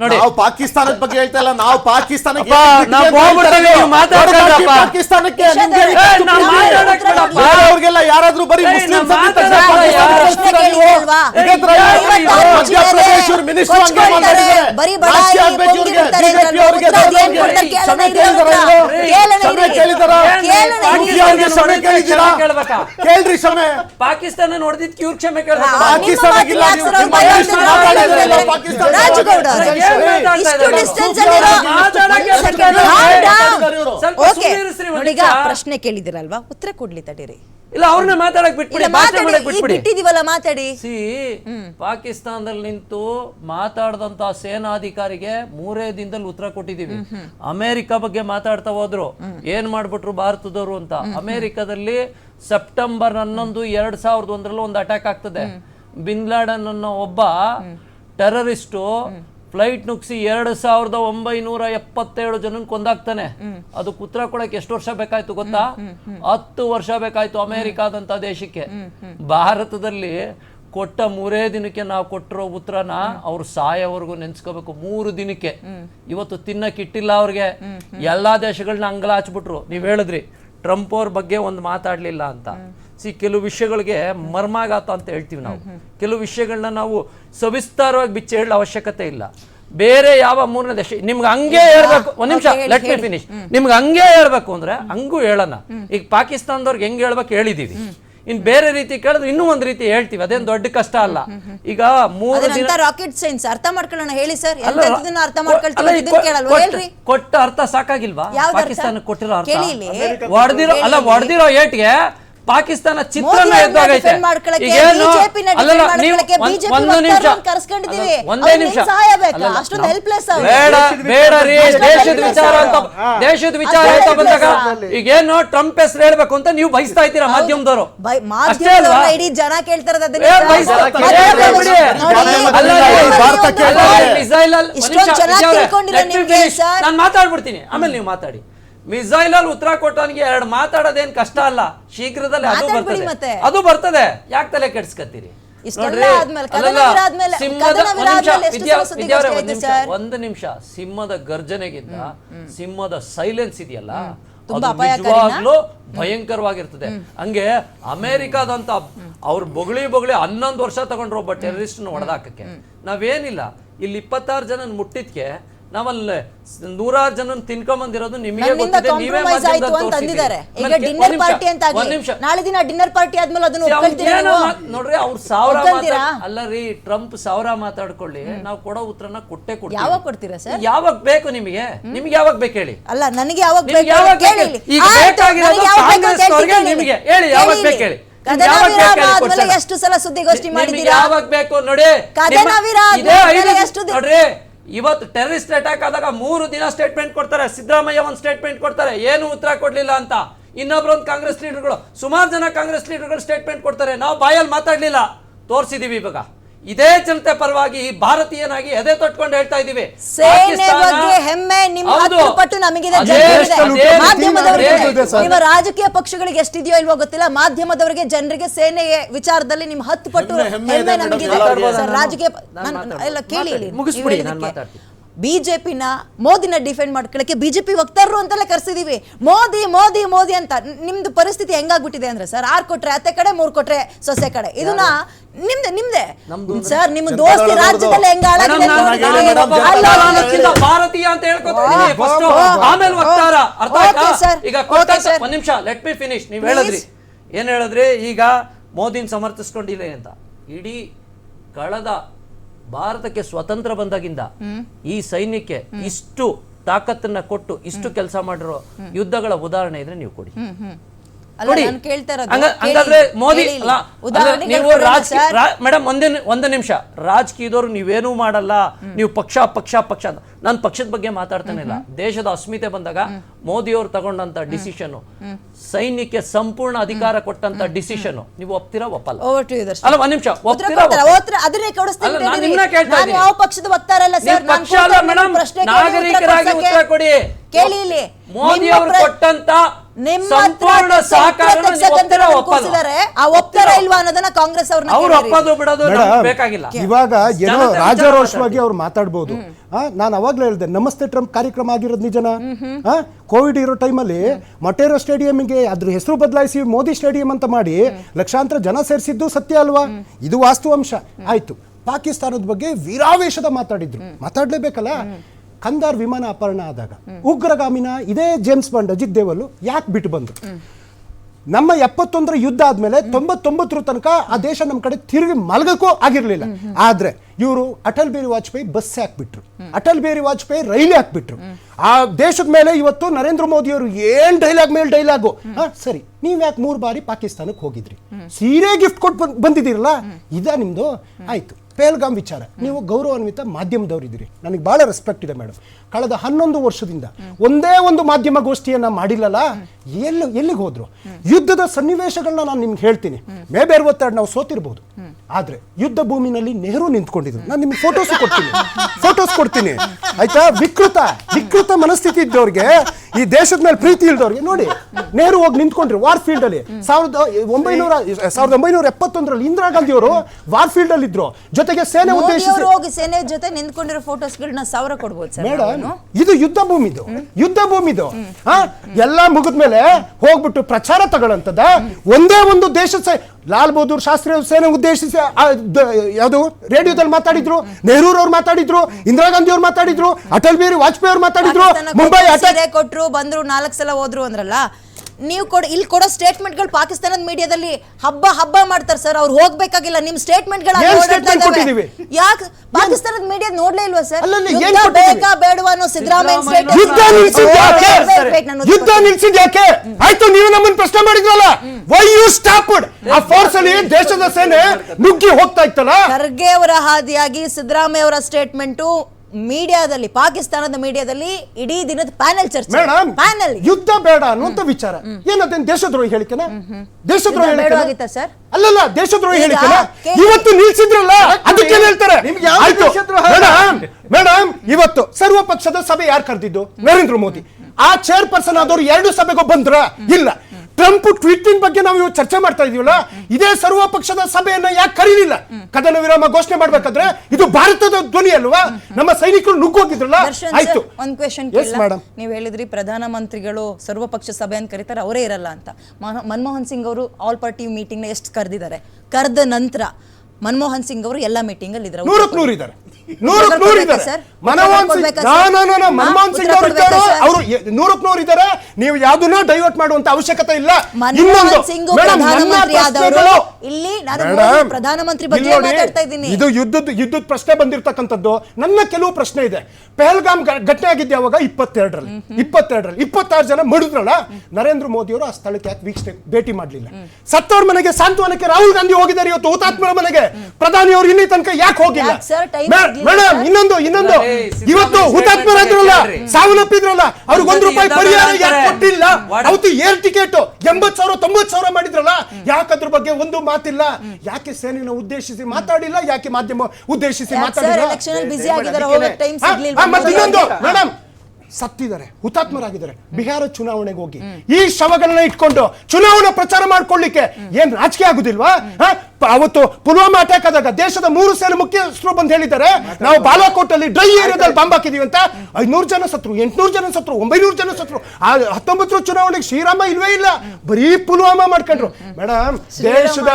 [SPEAKER 4] ನೋಡಿ.
[SPEAKER 3] ನಾವು ಪಾಕಿಸ್ತಾನದ ಬಗ್ಗೆ ಹೇಳ್ತಾ ಇಲ್ಲ. ನಾವು ಪಾಕಿಸ್ತಾನಕ್ಕೆ ಪಾಕಿಸ್ತಾನಕ್ಕೆ ಅವ್ರಿಗೆಲ್ಲ ಯಾರಾದ್ರೂ ಬರೀ
[SPEAKER 4] ಏ,
[SPEAKER 3] ಮಿನಿಸ್ಟರ್
[SPEAKER 1] ಬರೀ ಬಡಾಯಿ. ಕೊಡ್ತಾರೆ ಕೇಳೋಣ. ಕೇಳೋಣ? ಕೇಳೋಣ
[SPEAKER 3] ಕೇಳಿದ್ದೀರಾ? ಕೇಳ್ರಿ ಸಮಯ
[SPEAKER 4] ಪಾಕಿಸ್ತಾನ ನೋಡಿದ್ ಕ್ಯೂರ್ ಕ್ಷಮೆ ಕೇಳ್ಬೇಕು.
[SPEAKER 1] ರಾಜಗೌಡ ಇಷ್ಟು? ಡಿಸ್ಟೆನ್ಸ್ ಅಲ್ಲಿರೋ. ಪ್ರಶ್ನೆ ಕೇಳಿದಿರಲ್ವಾ ಉತ್ತರ ಕೊಡ್ಲಿ ತಡೀರಿ.
[SPEAKER 4] ಇಲ್ಲ ಅವ್ರನ್ನ ಮಾತಾಡಕ್ ಬಿಟ್ಬಿಡಿ.
[SPEAKER 1] ಬಿಟ್ಟಿದೀವಲ್ಲ ಮಾತಾಡಿ.
[SPEAKER 4] ಪಾಕಿಸ್ತಾನದಲ್ಲಿ ನಿಂತು ಮಾತಾಡದಂತ ಸೇನಾಧಿಕಾರಿಗೆ ಮೂರೇ ದಿನದಲ್ಲಿ ಉತ್ತರ ಕೊಟ್ಟಿದೀವಿ ಅಮೆರಿಕ ಬಗ್ಗೆ ಮಾತಾಡ್ತಾ ಹೋದ್ರು. ಏನ್ ಮಾಡ್ಬಿಟ್ರು ಭಾರತದವರು ಅಂತ? ಅಮೆರಿಕದಲ್ಲಿ ಸೆಪ್ಟೆಂಬರ್ ಹನ್ನೊಂದು ಎರಡ್ ಸಾವಿರದ ಒಂದರಲ್ಲಿ ಒಂದು ಅಟ್ಯಾಕ್ ಆಗ್ತದೆ. ಬಿನ್ ಲಾಡನ್ ಅನ್ನೋ ಒಬ್ಬ ಟೆರರಿಸ್ಟು ಫ್ಲೈಟ್ ನುಗ್ಸಿ ಎರಡ್ ಸಾವಿರದ ಒಂಬೈನೂರ ಎಪ್ಪತ್ತೇಳು ಜನನ್ ಕೊಂದಾಗ್ತಾನೆ. ಅದಕ್ಕೆ ಉತ್ತರ ಕೊಡಕ್ಕೆ ಎಷ್ಟು ವರ್ಷ ಬೇಕಾಯ್ತು ಗೊತ್ತಾ? ಹತ್ತು ವರ್ಷ ಬೇಕಾಯ್ತು ಅಮೆರಿಕಾದಂತ ದೇಶಕ್ಕೆ. ಭಾರತದಲ್ಲಿ ಕೊಟ್ಟ ಮೂರೇ ದಿನಕ್ಕೆ ನಾವು ಕೊಟ್ಟಿರೋ ಉತ್ತರನ ಅವ್ರು ಸಾಯೋವರೆಗೂ ನೆನ್ಸ್ಕೋಬೇಕು. ಮೂರು ದಿನಕ್ಕೆ. ಇವತ್ತು ತಿನ್ನಕ್ಕೆ ಇಟ್ಟಿಲ್ಲ ಅವ್ರಿಗೆ. ಎಲ್ಲಾ ದೇಶಗಳನ್ನ ಅಂಗಲ ಹಚ್ಬಿಟ್ರು. ನೀವ್ ಹೇಳಿದ್ರಿ ಟ್ರಂಪ್ ಅವ್ರ ಬಗ್ಗೆ ಒಂದು ಮಾತಾಡ್ಲಿಲ್ಲ ಅಂತ. ಸಿ ಕೆಲವು ವಿಷಯಗಳಿಗೆ ಮರ್ಮಾಘಾತ ಅಂತ ಹೇಳ್ತೀವಿ ನಾವು. ಕೆಲವು ವಿಷಯಗಳನ್ನ ನಾವು ಸವಿಸ್ತಾರವಾಗಿ ಬಿಚ್ಚಿ ಹೇಳೋ ಅವಶ್ಯಕತೆ ಇಲ್ಲ. ಬೇರೆ ಯಾವ ಮೂರನೇ ದೇಶ ನಿಮ್ಗೆ ಹಂಗೆ ಹೇಳ್ಬೇಕು. ಒಂದ್ ನಿಮಿಷ ಲೆಟ್ ಮಿ. ಫಿನಿಶ್ ನಿಮ್ಗೆ ಹಂಗೆ ಹೇಳ್ಬೇಕು ಅಂದ್ರೆ ಹಂಗೂ ಹೇಳೋಣ. ಈಗ ಪಾಕಿಸ್ತಾನದವ್ರಿಗೆ ಹೆಂಗ್ ಹೇಳ್ಬೇಕು ಹೇಳಿದೀವಿ. ಇನ್ ಬೇರೆ ರೀತಿ ಕೇಳಿದ್ರೆ ಇನ್ನೂ ಒಂದ್ ರೀತಿ ಹೇಳ್ತೀವಿ. ಅದೇನು ದೊಡ್ಡ ಕಷ್ಟ ಅಲ್ಲ. ಈಗ ಮೂರು ದಿನ
[SPEAKER 1] ರಾಕೆಟ್ ಸೈನ್ಸ್ ಅರ್ಥ ಮಾಡ್ಕೊಳ್ಳೋಣ ಹೇಳಿ ಸರ್ ಅರ್ಥ ಮಾಡ್ಕೊಳ್ತೀವಿ
[SPEAKER 4] ಈ
[SPEAKER 1] ಇದನ್ನ ಕೇಳಲ್ವಾ?
[SPEAKER 4] ಕೊಟ್ಟ-
[SPEAKER 1] ಹೇಳ್ರಿ.
[SPEAKER 4] ಕೊಟ್ಟ ಅರ್ಥ ಸಾಕಾಗಿಲ್ವಾ? ಪಾಕಿಸ್ತಾನ ಕೊಟ್ಟಿರೋ ಅರ್ಥ. ಹೊಡೆದಿರೋ ಅಲ್ಲ. ಹೊಡೆದಿರೋ ಏಟ್ಗೆ ಪಾಕಿಸ್ತಾನ
[SPEAKER 1] ಚಿತ್ರಣ
[SPEAKER 4] ಎದ್ದೋಗೈತೆ
[SPEAKER 1] defend ಮಾಡ್ಕೊಳಕ್ಕೆ,
[SPEAKER 4] ಈಗೇನು
[SPEAKER 1] BJP ನ defend
[SPEAKER 4] ಅಲ್ಲಲ್ಲ ನೀವು ಒಂದ್- ನಿಮಿಷ. ಒಂದೇ ನಿಮಿಷ. ಬೇಡ ಬೇಡ ರೀ ದೇಶದ ವಿಚಾರ ಅಂತ. ದೇಶದ ವಿಚಾರ ಅಂತ ಬಂದಾಗ
[SPEAKER 1] ಈಗ
[SPEAKER 4] ಈಗೇನು ಟ್ರಂಪ್ ಹೆಸರು ಹೇಳ್ಬೇಕು ಅಂತ ನೀವು ಬಯಸ್ತಾ ಇದ್ದೀರಾ ಮಾಧ್ಯಮದವರು? ಅಷ್ಟೇ ಅಲ್ವಾ?
[SPEAKER 1] ಇಡೀ ಜನ ಕೇಳ್ತಾರೆ.
[SPEAKER 4] ನಾನ್ ಮಾತಾಡ್ಬಿಡ್ತೀನಿ. ಆಮೇಲೆ ನೀವು ಮಾತಾಡಿ. ಮಿಸೈಲ್ ಅಲ್ಲಿ ಉತ್ತರ ಕೊಟ್ಟವನಿಗೆ ಎರಡು ಮಾತಾಡೋದೇನ್ ಕಷ್ಟ ಅಲ್ಲ. ಶೀಘ್ರದಲ್ಲಿ ಅದು
[SPEAKER 1] ಮಾತಾಡ್ಬಿಡಿ
[SPEAKER 4] ಬರ್ತದೆ. ಅದು ಬರ್ತದೆ. ಯಾಕೆ ತಲೆ ಕೆಡ್ಸ್ಕತ್ತೀರಿ?
[SPEAKER 1] ಇಷ್ಟೆಲ್ಲ
[SPEAKER 4] ನೋಡ್ರಿ,
[SPEAKER 1] ಆದ್ಮೇಲೆ, ಕದನ
[SPEAKER 4] ಅಲ್ಲಲ್ಲ,
[SPEAKER 1] ವೀರ ಆದ್ಮೇಲೆ-
[SPEAKER 4] ಸಿಂಹದ
[SPEAKER 1] ಕದನ
[SPEAKER 4] ಒಂದ್ ನಿಮಿಷ,
[SPEAKER 1] ಆದ್ಮೇಲೆ ಎಷ್ಟು
[SPEAKER 4] ವಿದ್ಯಾ-
[SPEAKER 1] ಸಲ ಸುದ್ದಿಗೋಷ್ಠಿ
[SPEAKER 4] ವಿದ್ಯಾವ್ರೆ, ಒಂದ್
[SPEAKER 1] ಆಯ್ತು
[SPEAKER 4] ನಿಮಿಷ,
[SPEAKER 1] ಸರ್?
[SPEAKER 4] ಒಂದು ನಿಮಿಷ. ಸಿಂಹದ ಗರ್ಜನೆಗಿಂತ ಸಿಂಹದ ಸೈಲೆನ್ಸ್ ಇದೆಯಲ್ಲ?
[SPEAKER 1] ತುಂಬಾ
[SPEAKER 4] ಅದು
[SPEAKER 1] ಅಪಾಯಕಾರಿನಾ?
[SPEAKER 4] ನಿಜವಾಗ್ಲೂ ಭಯಂಕರವಾಗಿರ್ತದೆ. ಹಂಗೆ ಅಮೆರಿಕಾದಂತ ಅವ್ರು ಬೊಗಳಿ ಬೊಗಳಿ ಹನ್ನೊಂದು ವರ್ಷ ತಗೊಂಡ್ರು ಒಬ್ಬ ಟೆರರಿಸ್ಟ್ ಹೊಡೆದಾಕಕ್ಕೆ. ನಾವೇನಿಲ್ಲ. ಇಲ್ಲಿ ಇಪ್ಪತ್ತಾರು ಜನ ಮುಟ್ಟಿದ್ಕೆ ನಾವಲ್ಲಿ ನೂರಾರು ಜನ ತಿನ್ಕೊಂಬಂದಿರೋದು ನಿಮಗೆ
[SPEAKER 1] ನಾಳೆ ದಿನ ಡಿನ್ನರ್ ಪಾರ್ಟಿ ಆದ್ಮೇಲೆ ಅದನ್ನ
[SPEAKER 4] ನೋಡ್ರಿ ಅವ್ರು ಸಾವಿರ? ಅಲ್ಲ ರೀ ಟ್ರಂಪ್ ಸಾವಿರ ಮಾತಾಡ್ಕೊಳ್ಳಿ. ನಾವು ಕೊಡೋ ಉತ್ತರನ ಕೊಟ್ಟೆ ಕೊಡ್ತೀವಿ.
[SPEAKER 1] ಯಾವಾಗ ಕೊಡ್ತೀರಾ ಸರ್?
[SPEAKER 4] ಯಾವಾಗ ಬೇಕು ನಿಮಗೆ? ನಿಮ್ಗೆ ಯಾವಾಗ ಬೇಕು ಹೇಳಿ?
[SPEAKER 1] ಅಲ್ಲ ನನಗೆ ಯಾವಾಗ ಬೇಕು.
[SPEAKER 4] ಈಗ ಬೇಕಾಗಿರೋದು ನಿಮಗೆ. ಹೇಳಿ, ಯಾವಾಗ ಬೇಕು ಹೇಳಿ.
[SPEAKER 1] ಎಷ್ಟು ಸಲ ಸುದ್ದಿಗೋಷ್ಠಿ
[SPEAKER 4] ಮಾಡಿದೀರಾ
[SPEAKER 1] ಮಾಡಿದ್ದೀರಾ?
[SPEAKER 4] ಯಾವಾಗ ಬೇಕು ನೋಡಿ?
[SPEAKER 1] ಎಷ್ಟು
[SPEAKER 4] ನೋಡ್ರಿ. ಇವತ್ತು ಟೆರರಿಸ್ಟ್ ಅಟ್ಯಾಕ್ ಆದಾಗ ಮೂರು ದಿನ ಸ್ಟೇಟ್ಮೆಂಟ್ ಕೊಡ್ತಾರೆ, ಸಿದ್ದರಾಮಯ್ಯ ಒಂದು ಸ್ಟೇಟ್ಮೆಂಟ್ ಕೊಡ್ತಾರೆ, ಏನು ಉತ್ತರ ಕೊಡಲಿಲ್ಲ ಅಂತ. ಇನ್ನೊಬ್ಬರೊಂದು ಕಾಂಗ್ರೆಸ್ ಲೀಡರ್ಗಳು ಸುಮಾರು ಜನ ಕಾಂಗ್ರೆಸ್ ಲೀಡರ್ಗಳು ಸ್ಟೇಟ್ಮೆಂಟ್ ಕೊಡ್ತಾರೆ, ನಾವು ಬಾಯಲ್ಲಿ ಮಾತಾಡಲಿಲ್ಲ. ತೋರಿಸಿದ್ದೀವಿ ಇವಾಗ. ಇದೇ ಜನತೆ ಪರವಾಗಿ ಈ ಭಾರತೀಯನಾಗಿ ಎದೆ ತೊಟ್ಕೊಂಡು ಹೇಳ್ತಾ ಇದೀವಿ
[SPEAKER 1] ಸೇನೆ ಬಗ್ಗೆ ಹೆಮ್ಮೆ ನಿಮ್ಮ ಹತ್ತು ಪಟ್ಟು ನಮಗಿದೆ. ನಿಮ್ಮ ರಾಜಕೀಯ ಪಕ್ಷಗಳಿಗೆ ಎಷ್ಟಿದೆಯೋ ಇಲ್ವೋ ಗೊತ್ತಿಲ್ಲ. ಮಾಧ್ಯಮದವರಿಗೆ ಜನರಿಗೆ ಸೇನೆಯ ವಿಚಾರದಲ್ಲಿ ನಿಮ್ಮ ಹತ್ತು ಪಟ್ಟು
[SPEAKER 3] ಹೆಮ್ಮೆ-
[SPEAKER 1] ನಮಗಿದೆ. ಸರ್ ರಾಜಕೀಯ ಎಲ್ಲ ಕೇಳಿ
[SPEAKER 4] ಮುಗಿಸ್ಬಿಡಿ.
[SPEAKER 1] ಬಿಜೆಪಿನ ಮೋದಿನ ಡಿಫೆಂಡ್ ಮಾಡ್ಕೊಳ್ಳಕ್ಕೆ ಬಿಜೆಪಿ ವಕ್ತಾರರು ಅಂತಲೇ ಕರ್ಸಿದೀವಿ. ಮೋದಿ ಮೋದಿ ಮೋದಿ ಅಂತ. ನಿಮ್ದು ಪರಿಸ್ಥಿತಿ ಹೆಂಗಾಗ್ಬಿಟ್ಟಿದೆ ಅಂದ್ರೆ ಸರ್? ಆರ್ ಕೊಟ್ರೆ ಅತ್ತೆ ಕಡೆ ಮೂರ್ ಕೊಟ್ರೆ ಸೊಸೆ ಕಡೆ. ಇದನ್ನ ನಿಮ್ದೆ ನಿಮ್ದೆ. ಸರ್ ನಿಮ್ಮ ದೋಸ್ತಿ. ರಾಜ್ಯದಲ್ಲಿ ಹೆಂಗ
[SPEAKER 4] ಭಾರತೀಯ ಅಂತ ಆಮೇಲೆ. ವಕ್ತಾರ. ಅರ್ಥ ಆಯ್ತಾ? ಈಗ ಒಂದ್ ನಿಮಿಷ ಲೆಟ್ ಮಿ ಫಿನಿಶ್ ನೀವ್. ಹೇಳಿದ್ರಿ. ಏನ್ ಹೇಳಿದ್ರಿ? ಈಗ ಮೋದಿನ ಸಮರ್ಥಿಸ್ಕೊಂಡಿಲ್ಲ ಅಂತ. ಇಡೀ ಕಳೆದ ಭಾರತಕ್ಕೆ ಸ್ವತಂತ್ರ ಬಂದಾಗಿಂದ ಈ ಸೈನ್ಯಕ್ಕೆ ಇಷ್ಟು ತಾಕತ್ತನ್ನ ಕೊಟ್ಟು ಇಷ್ಟು ಕೆಲಸ ಮಾಡಿರೋ ಯುದ್ಧಗಳ ಉದಾಹರಣೆ ಇದ್ರೆ ನೀವು ಕೊಡಿ. ಹಂಗಾದ್ರೆ ಮೋದಿ ಅಲ್ಲ, ನೀವು ರಾಜಕೀಯ. ಮೇಡಮ್ ಒಂದೇ ಒಂದು ನಿಮಿಷ. ರಾಜಕೀಯದವ್ರು ನೀವೇನೂ ಮಾಡಲ್ಲ. ನೀವು ಪಕ್ಷ ಪಕ್ಷ ಪಕ್ಷ ನಾನು ಪಕ್ಷದ ಬಗ್ಗೆ ಮಾತಾಡ್ತಾನೆ ಇಲ್ಲ. ದೇಶದ ಅಸ್ಮಿತೆ ಬಂದಾಗ ಮೋದಿ ಅವರು ತಗೊಂಡಂತ ಡಿಸಿಷನ್ ಸೈನ್ಯಕ್ಕೆ ಸಂಪೂರ್ಣ ಅಧಿಕಾರ ಕೊಟ್ಟಂತ ಡಿಸಿಷನ್ ನೀವು ಒಪ್ತೀರಾ ಒಪ್ಪಲ್ಲ. ಅಲ್ಲ ಒಂದ್ ನಿಮಿಷ. ಒಪ್ತೀರಾ
[SPEAKER 1] ಯಾವ ಪಕ್ಷದ ವಕ್ತಾರ ಅಲ್ಲ ಸರ್?
[SPEAKER 4] ಪಕ್ಷ ಅಲ್ಲ ಮೇಡಮ್.
[SPEAKER 1] ಉತ್ತರ
[SPEAKER 4] ನಾಗರಿಕರಾಗಿ ಉತ್ತರ ಕೊಡಿ.
[SPEAKER 1] ಕೇಳಿ
[SPEAKER 4] ಮೋದಿ ಅವರು ಕೊಟ್ಟಂತ ಸಂಪೂರ್ಣ ಸಹಕಾರ.
[SPEAKER 1] ಆ ಒಪ್ತಾರ ಇಲ್ವಾ ಅನ್ನೋದನ್ನ ಕಾಂಗ್ರೆಸ್ ಅವ್ರನ್ನ
[SPEAKER 4] ಅವ್ರು. ಒಪ್ಪೋದು ಬಿಡೋದು ನಮ್ಗೆ ಬೇಕಾಗಿಲ್ಲ.
[SPEAKER 5] ಇವಾಗ ಏನೋ ರಾಜಾರೋಷವಾಗಿ ಅವ್ರು ಮಾತಾಡ್ಬೋದು. ನಾನು ಅವಾಗ್ಲೇ ಹೇಳಿದೆ ನಮಸ್ತೆ ಟ್ರಂಪ್ ಕಾರ್ಯಕ್ರಮ ಆಗಿರೋದು ನಿಜನ? ಕೋವಿಡ್ ಇರೋ ಟೈಮಲ್ಲಿ ಮೊಟೇರೋ ಸ್ಟೇಡಿಯಂಗೆ ಅದ್ರ ಹೆಸರು ಬದಲಾಯಿಸಿ ಮೋದಿ ಸ್ಟೇಡಿಯಂ ಅಂತ ಮಾಡಿ ಲಕ್ಷಾಂತರ ಜನ ಸೇರಿಸಿದ್ದು ಸತ್ಯ ಅಲ್ವಾ? ಇದು ವಾಸ್ತವಾಂಶ. ಆಯ್ತು. ಪಾಕಿಸ್ತಾನದ ಬಗ್ಗೆ ವೀರಾವೇಶದ ಮಾತಾಡಿದ್ರು. ಮಾತಾಡ್ಲೇಬೇಕಲ್ಲ? ಕಂದಾರ್ ವಿಮಾನ ಅಪಹರಣ ಆದಾಗ ಉಗ್ರಗಾಮಿನ ಇದೇ ಜೇಮ್ಸ್ ಬಾಂಡ್ ಅಜಿತ್ ದೇವಲ್ ಯಾಕೆ ಬಿಟ್ಟು ಬಂದ್ರು? ನಮ್ಮ ಎಪ್ಪತ್ತೊಂದರ ಯುದ್ಧ ಆದ್ಮೇಲೆ ತೊಂಬತ್ತೊಂಬತ್ತರ ತನಕ ಆ ದೇಶ ನಮ್ಮ ಕಡೆ ತಿರುಗಿ ಮಲಗಕ್ಕೂ ಆಗಿರ್ಲಿಲ್ಲ. ಆದ್ರೆ ಇವರು ಅಟಲ್ ಬಿಹಾರಿ ವಾಜಪೇಯಿ ಬಸ್ ಹಾಕ್ಬಿಟ್ರು ಅಟಲ್ ಬಿಹಾರಿ ವಾಜಪೇಯಿ ರೈಲು ಹಾಕ್ಬಿಟ್ರು ಆ ದೇಶದ ಮೇಲೆ ಇವತ್ತು ನರೇಂದ್ರ ಮೋದಿ ಅವರು ಏನ್ ಡೈಲಾಗ್ ಮೇಲೆ ಡೈಲಾಗು ಸರಿ, ನೀವ್ ಯಾಕೆ ಮೂರು ಬಾರಿ ಪಾಕಿಸ್ತಾನಕ್ಕೆ ಹೋಗಿದ್ರಿ? ಸೀರೆ ಗಿಫ್ಟ್ ಕೊಟ್ಟು ಬಂದ್- ಬಂದಿದ್ದೀರಲ್ಲ? ಇದಾ ನಿಮ್ದು? ಆಯ್ತು. ಪೇಲ್ಗಾಮ್ ವಿಚಾರ. ನೀವು ಗೌರವಾನ್ವಿತ ಮಾಧ್ಯಮದವರಿದ್ದೀರಿ ನನಗೆ ಬಹಳ ರೆಸ್ಪೆಕ್ಟ್ ಇದೆ ಮೇಡಮ್ ಕಳೆದ ಹನ್ನೊಂದು ವರ್ಷದಿಂದ ಒಂದೇ ಒಂದು ಮಾಧ್ಯಮ ಗೋಷ್ಠಿಯನ್ನ ಮಾಡಿಲ್ಲಲ್ಲ, ಎಲ್ಲಿ, ಎಲ್ಲಿಗೆ ಹೋದ್ರು? ಯುದ್ಧದ ಸನ್ನಿವೇಶಗಳನ್ನ ನಾನು ನಿಮ್ಗೆ ಹೇಳ್ತೀನಿ. ಮೇ ಬೇರೆ ಒತ್ತಡ ನಾವು ಸೋತಿರ್ಬೋದು. ಆದ್ರೆ ಯುದ್ಧ ಭೂಮಿನಲ್ಲಿ ನೆಹರು ನಿಂತ್ಕೊಂಡಿದ್ರು. ನಾನು ನಿಮ್ಗೆ ಫೋಟೋಸ್ ಕೊಡ್ತೀನಿ. ಫೋಟೋಸ್ ಕೊಡ್ತೀನಿ. ಆಯ್ತಾ? ವಿಕೃತ ವಿಕೃತ ಮನಸ್ಥಿತಿ ಇದ್ದವ್ರಿಗೆ, ಈ ದೇಶದ ಮೇಲೆ ಪ್ರೀತಿ ಇಲ್ದವ್ರಿಗೆ ನೋಡಿ. ನೆಹರು ಹೋಗಿ ನಿಂತ್ಕೊಂಡ್ರಿ ವಾರ್ ಫೀಲ್ಡ್ ಅಲ್ಲಿ. ಸಾವಿರದ ಒಂಬೈನೂರ ಸಾವಿರದ ಒಂಬೈನೂರ ಎಪ್ಪತ್ತೊಂದರಲ್ಲಿ ಇಂದಿರಾ ಗಾಂಧಿ ಅವರು ವಾರ್ ಫೀಲ್ಡ್ ಅಲ್ಲಿ ಇದ್ರು ಜೊತೆಗೆ ಸೇನೆ ಉದ್ದೇಶಿಸಿ
[SPEAKER 1] ಹೋಗಿ ಸೇನೆ ಜೊತೆ ನಿಂತ್ಕೊಂಡಿರೋ ಫೋಟೋಸ್ಗಳನ್ನ ಸಾವಿರ ಕೊಡ್ಬೋದು ಸರ್
[SPEAKER 5] ಮೇಡಮ್. ಇದು ಯುದ್ಧ ಭೂಮಿದು. ಯುದ್ಧ ಭೂಮಿದು. ಹಾ ಎಲ್ಲ ಮುಗಿದ್ಮೇಲೆ ಹೋಗ್ಬಿಟ್ಟು ಪ್ರಚಾರ ತಗೊಳ್ಳಂತದ ಒಂದೇ ಒಂದು ದೇಶದ ಸೈ- ಲಾಲ್ ಬಹದ್ದೂರ್ ಶಾಸ್ತ್ರಿ ಅವ್ರ ಸೇನೆ ಉದ್ದೇಶಿಸಿ ಯಾವುದು ರೇಡಿಯೋದಲ್ಲಿ ಮಾತಾಡಿದ್ರು ನೆಹರು ಅವ್ರು ಮಾತಾಡಿದ್ರು ಇಂದಿರಾ ಗಾಂಧಿ ಅವ್ರು ಮಾತಾಡಿದ್ರು ಅಟಲ್ ಬಿಹಾರಿ ವಾಜಪೇಯಿ ಅವ್ರು ಮಾತಾಡಿದ್ರು ಮುಂಬೈ ಅಟ್ಯಾಕ್
[SPEAKER 1] ಕೊಟ್ರು ಬಂದ್ರು ನಾಲ್ಕು ಸಲ ಹೋದ್ರು ಅಂದ್ರಲ್ಲ ನೀವು ಕೊಡ ಇಲ್ಲಿ ಕೊಡೋ ಸ್ಟೇಟ್ಮೆಂಟ್ಗಳು ಪಾಕಿಸ್ತಾನದ ಮೀಡಿಯಾದಲ್ಲಿ ಹಬ್ಬ ಹಬ್ಬ ಮಾಡ್ತಾರೆ ಸರ್ ಅವ್ರು ಹೋಗ್ಬೇಕಾಗಿಲ್ಲ. ನಿಮ್ ಸ್ಟೇಟ್ಮೆಂಟ್ಗಳು? ಯಾಕೆ ಪಾಕಿಸ್ತಾನದ ಮೀಡಿಯಾ ನೋಡ್ಲೇ ಇಲ್ವಾ ಸರ್? ಬೇಕಾ ಬೇಡವಾ ಅನ್ನೋ ಸಿದ್ದರಾಮಯ್ಯ
[SPEAKER 5] ಯುದ್ಧ ನಿಲ್ಸಿದ್ ಯಾಕೆ? ಯುದ್ಧ ನಿಲ್ಸಿದ್ ಯಾಕೆ? ಆಯ್ತು ನೀವು ನಮ್ಮನ್ನ ಪ್ರಶ್ನೆ ಮಾಡಿದ್ರಲ್ಲ? ವೈ ಯು ಸ್ಟಾಪ್ಡ್ ಆ ಫೋರ್ಸ್ ಅಲ್ಲಿ ದೇಶದ ಸೇನೆ ನುಗ್ಗಿ ಹೋಗ್ತಾ ಇತ್ತಲ್ಲ?
[SPEAKER 1] ಖರ್ಗೆ ಅವರ ಹಾದಿಯಾಗಿ ಸಿದ್ದರಾಮಯ್ಯ ಅವರ ಸ್ಟೇಟ್ಮೆಂಟು ಮೀಡಿಯಾದಲ್ಲಿ ಪಾಕಿಸ್ತಾನದ ಮೀಡಿಯಾದಲ್ಲಿ ಇಡೀ ದಿನದ ಪ್ಯಾನೆಲ್ ಚರ್ಚೆ.
[SPEAKER 5] ಮೇಡಮ್
[SPEAKER 1] ಪ್ಯಾನೆಲ್
[SPEAKER 5] ಯುದ್ಧ ಬೇಡ ಅನ್ನುವಂತ ವಿಚಾರ. ಏನದೇನು ದೇಶದ್ರೋಹಿ ಹೇಳಿಕೆನ? ದೇಶದ್ರೋಹಿ ಹೇಳಿಕೆ
[SPEAKER 1] ಆಗಿತ್ತಾ ಸರ್?
[SPEAKER 5] ಅಲ್ಲಲ್ಲ ದೇಶದ್ರೋಹಿ ಹೇಳಿಕೆನಾ? ಇವತ್ತು ನಿಲ್ಸಿದ್ರಲ್ಲ? ಅದಕ್ಕೆ ಹೇಳ್ತಾರೆ? ಮೇಡಮ್ ಮೇಡಮ್ ಇವತ್ತು ಸರ್ವ ಪಕ್ಷದ ಸಭೆ ಯಾರು ಕರೆದಿದ್ದು? ನರೇಂದ್ರ ಮೋದಿ. ಆ ಚೇರ್ ಪರ್ಸನ್ ಆದವರು ಎರಡು ಸಭೆಗೂ ಬಂದ್ರ? ಇಲ್ಲ. ಟ್ರಂಪ್ ಟ್ವೀಟಿಂಗ್ ಬಗ್ಗೆ ನಾವು ಇವತ್ತು ಚರ್ಚೆ ಮಾಡ್ತಾ ಇದೀವಲ್ಲ ಇದೇ ಸರ್ವ ಪಕ್ಷದ ಸಭೆಯನ್ನ ಯಾಕೆ ಕರೀಲಿಲ್ಲ? ಕದನ ವಿರಾಮ ಘೋಷಣೆ ಮಾಡ್ಬೇಕಾದ್ರೆ ಇದು ಭಾರತದ ಧ್ವನಿ ಅಲ್ವಾ? ನಮ್ಮ ಸೈನಿಕರು ನುಗ್ಗೋಗಿದ್ರಲ್ಲ? ಆಯ್ತು.
[SPEAKER 1] ಒಂದು ಕ್ವೆಶನ್. ನೀವು ಹೇಳಿದ್ರಿ ಪ್ರಧಾನ ಮಂತ್ರಿಗಳು ಸರ್ವಪಕ್ಷ ಸಭೆ ಅಂತ ಕರೀತಾರೆ ಅವರೇ ಇರಲ್ಲ ಅಂತ. ಮನ- ಮನಮೋಹನ್ ಸಿಂಗ್ ಅವರು ಆಲ್ ಪಾರ್ಟಿ ಮೀಟಿಂಗ್ನ ಎಷ್ಟು ಕರೆದಿದ್ದಾರೆ? ಕರೆದ ನಂತರ ಮನಮೋಹನ್ ಸಿಂಗ್ ಅವರು ಎಲ್ಲ ಮೀಟಿಂಗ್ ಅಲ್ಲಿ ಇದ್ರು.
[SPEAKER 5] ನೂರಕ್ಕೆ ನೂರು ಇದ್ದಾರೆ. ನೂರಕ್ಕೆ ನೂರು ಇದ್ದಾರೆ? ಮನಮೋಹನ್ ಸಿಂಗ್? ಮನಮೋಹನ್ ಸಿಂಗ್ ಅವರು ಇದ್ದಾರೆ? ಅವರು ನೂರಕ್ಕೆ ನೂರು ಇದ್ದಾರೆ. ನೀವು ಯಾವ್ದನ್ನ ಡೈವರ್ಟ್ ಮಾಡುವಂತ ಅವಶ್ಯಕತೆ ಇಲ್ಲ.
[SPEAKER 1] ಮನಮೋಹನ್ ಸಿಂಗ್ ಪ್ರಧಾನಮಂತ್ರಿ ಆದವರು ಇಲ್ಲಿ ನಾನು ಪ್ರಧಾನಮಂತ್ರಿ ಬಗ್ಗೆ ಮಾತಾಡ್ತಾ ಇದ್ದೀನಿ.
[SPEAKER 5] ಇದು ಯುದ್ಧದ ಯುದ್ಧದ ಪ್ರಶ್ನೆ ಬಂದಿರತಕ್ಕಂಥದ್ದು. ನನ್ನ ಕೆಲವು ಪ್ರಶ್ನೆ ಇದೆ. ಪೆಹಲ್ಗಾಮ್ ಘಟನೆ ಆಗಿದ್ದು ಯಾವಾಗ ಇಪ್ಪತ್ತೆರಡರಲ್ಲಿ. ಇಪ್ಪತ್ತೆರಡರಲ್ಲಿ. ಇಪ್ಪತ್ತಾರು ಜನ ಮಡಿದ್ರಲ್ಲ? ನರೇಂದ್ರ ಮೋದಿ ಅವರು ಆ ಸ್ಥಳಕ್ಕೆ ಯಾಕೆ ವೀಕ್ಷಣೆ ಭೇಟಿ ಮಾಡಲಿಲ್ಲ. ಸತ್ತವ್ರ ಮನೆಗೆ ಸಾಂತ್ವನಕ್ಕೆ ರಾಹುಲ್ ಗಾಂಧಿ ಹೋಗಿದ್ದಾರೆ ಇವತ್ತು ಹುತಾತ್ಮರ ಮನೆಗೆ. ಪ್ರಧಾನಿ ಅವರು ಇಲ್ಲಿ ತನಕ ಯಾಕೆ ಹೋಗಿಲ್ಲ ಮೇಡಮ್ ಇನ್ನೊಂದು ಇನ್ನೊಂದು. ಇವತ್ತು ಹುತಾತ್ಮರಾದ್ರಲ್ಲ. ಸಾವನ್ನಪ್ಪಿದ್ರಲ್ಲ ಅವ್ರಿಗೆ ಒಂದ್ ರೂಪಾಯಿ ಪರಿಹಾರ ಯಾಕೆ ಕೊಟ್ಟಿಲ್ಲ? ಅವತ್ತು ಏರ್ ಟಿಕೆಟ್ ಎಂಬತ್ ಸಾವಿರ ತೊಂಬತ್ ಸಾವಿರ ಮಾಡಿದ್ರಲ್ಲ ಯಾಕೆ ಅದ್ರ ಬಗ್ಗೆ ಒಂದು ಮಾತಿಲ್ಲ? ಯಾಕೆ ಸೇನೆನ ಉದ್ದೇಶಿಸಿ ಮಾತಾಡಿಲ್ಲ ಯಾಕೆ ಮಾಧ್ಯಮ ಉದ್ದೇಶಿಸಿ ಮಾತಾಡಿಲ್ಲ? ಮತ್ತೆ ಇನ್ನೊಂದು ಮೇಡಮ್ ಸತ್ತಿದ್ದಾರೆ ಹುತಾತ್ಮರಾಗಿದ್ದಾರೆ. ಬಿಹಾರ ಚುನಾವಣೆಗೆ ಹೋಗಿ. ಈ ಶವಗಳನ್ನ ಇಟ್ಕೊಂಡು ಚುನಾವಣಾ ಪ್ರಚಾರ ಮಾಡ್ಕೊಳ್ಳಿಕ್ಕೆ ಏನ್ ರಾಜಕೀಯ ಆಗುದಿಲ್ವಾ? ಅವತ್ತು ಪುಲ್ವಾಮಾ ಅಟ್ಯಾಕ್ ಆದಾಗ ದೇಶದ ಮೂರು ಸೇನೆ ಮುಖ್ಯಸ್ಥರು ಬಂದು ಹೇಳಿದ್ದಾರೆ. ನಾವು ಬಾಲಾಕೋಟ್ ಅಲ್ಲಿ ಡ್ರೈ ಏರಿಯಾದಲ್ಲಿ ಬಾಂಬ್ ಹಾಕಿದೀವಿ ಅಂತ. ಐನೂರು ಜನ ಸತ್ರು ಎಂಟ್ನೂರು ಜನ ಸತ್ರು ಒಂಬೈನೂರು ಜನ ಸತ್ರು. ಹತ್ತೊಂಬತ್ತರ ಚುನಾವಣೆಗೆ ಶ್ರೀರಾಮ ಇಲ್ವೇ ಇಲ್ಲ. ಬರೀ ಪುಲ್ವಾಮಾ ಮಾಡ್ಕೊಂಡ್ರು. ಮೇಡಮ್ ದೇಶದ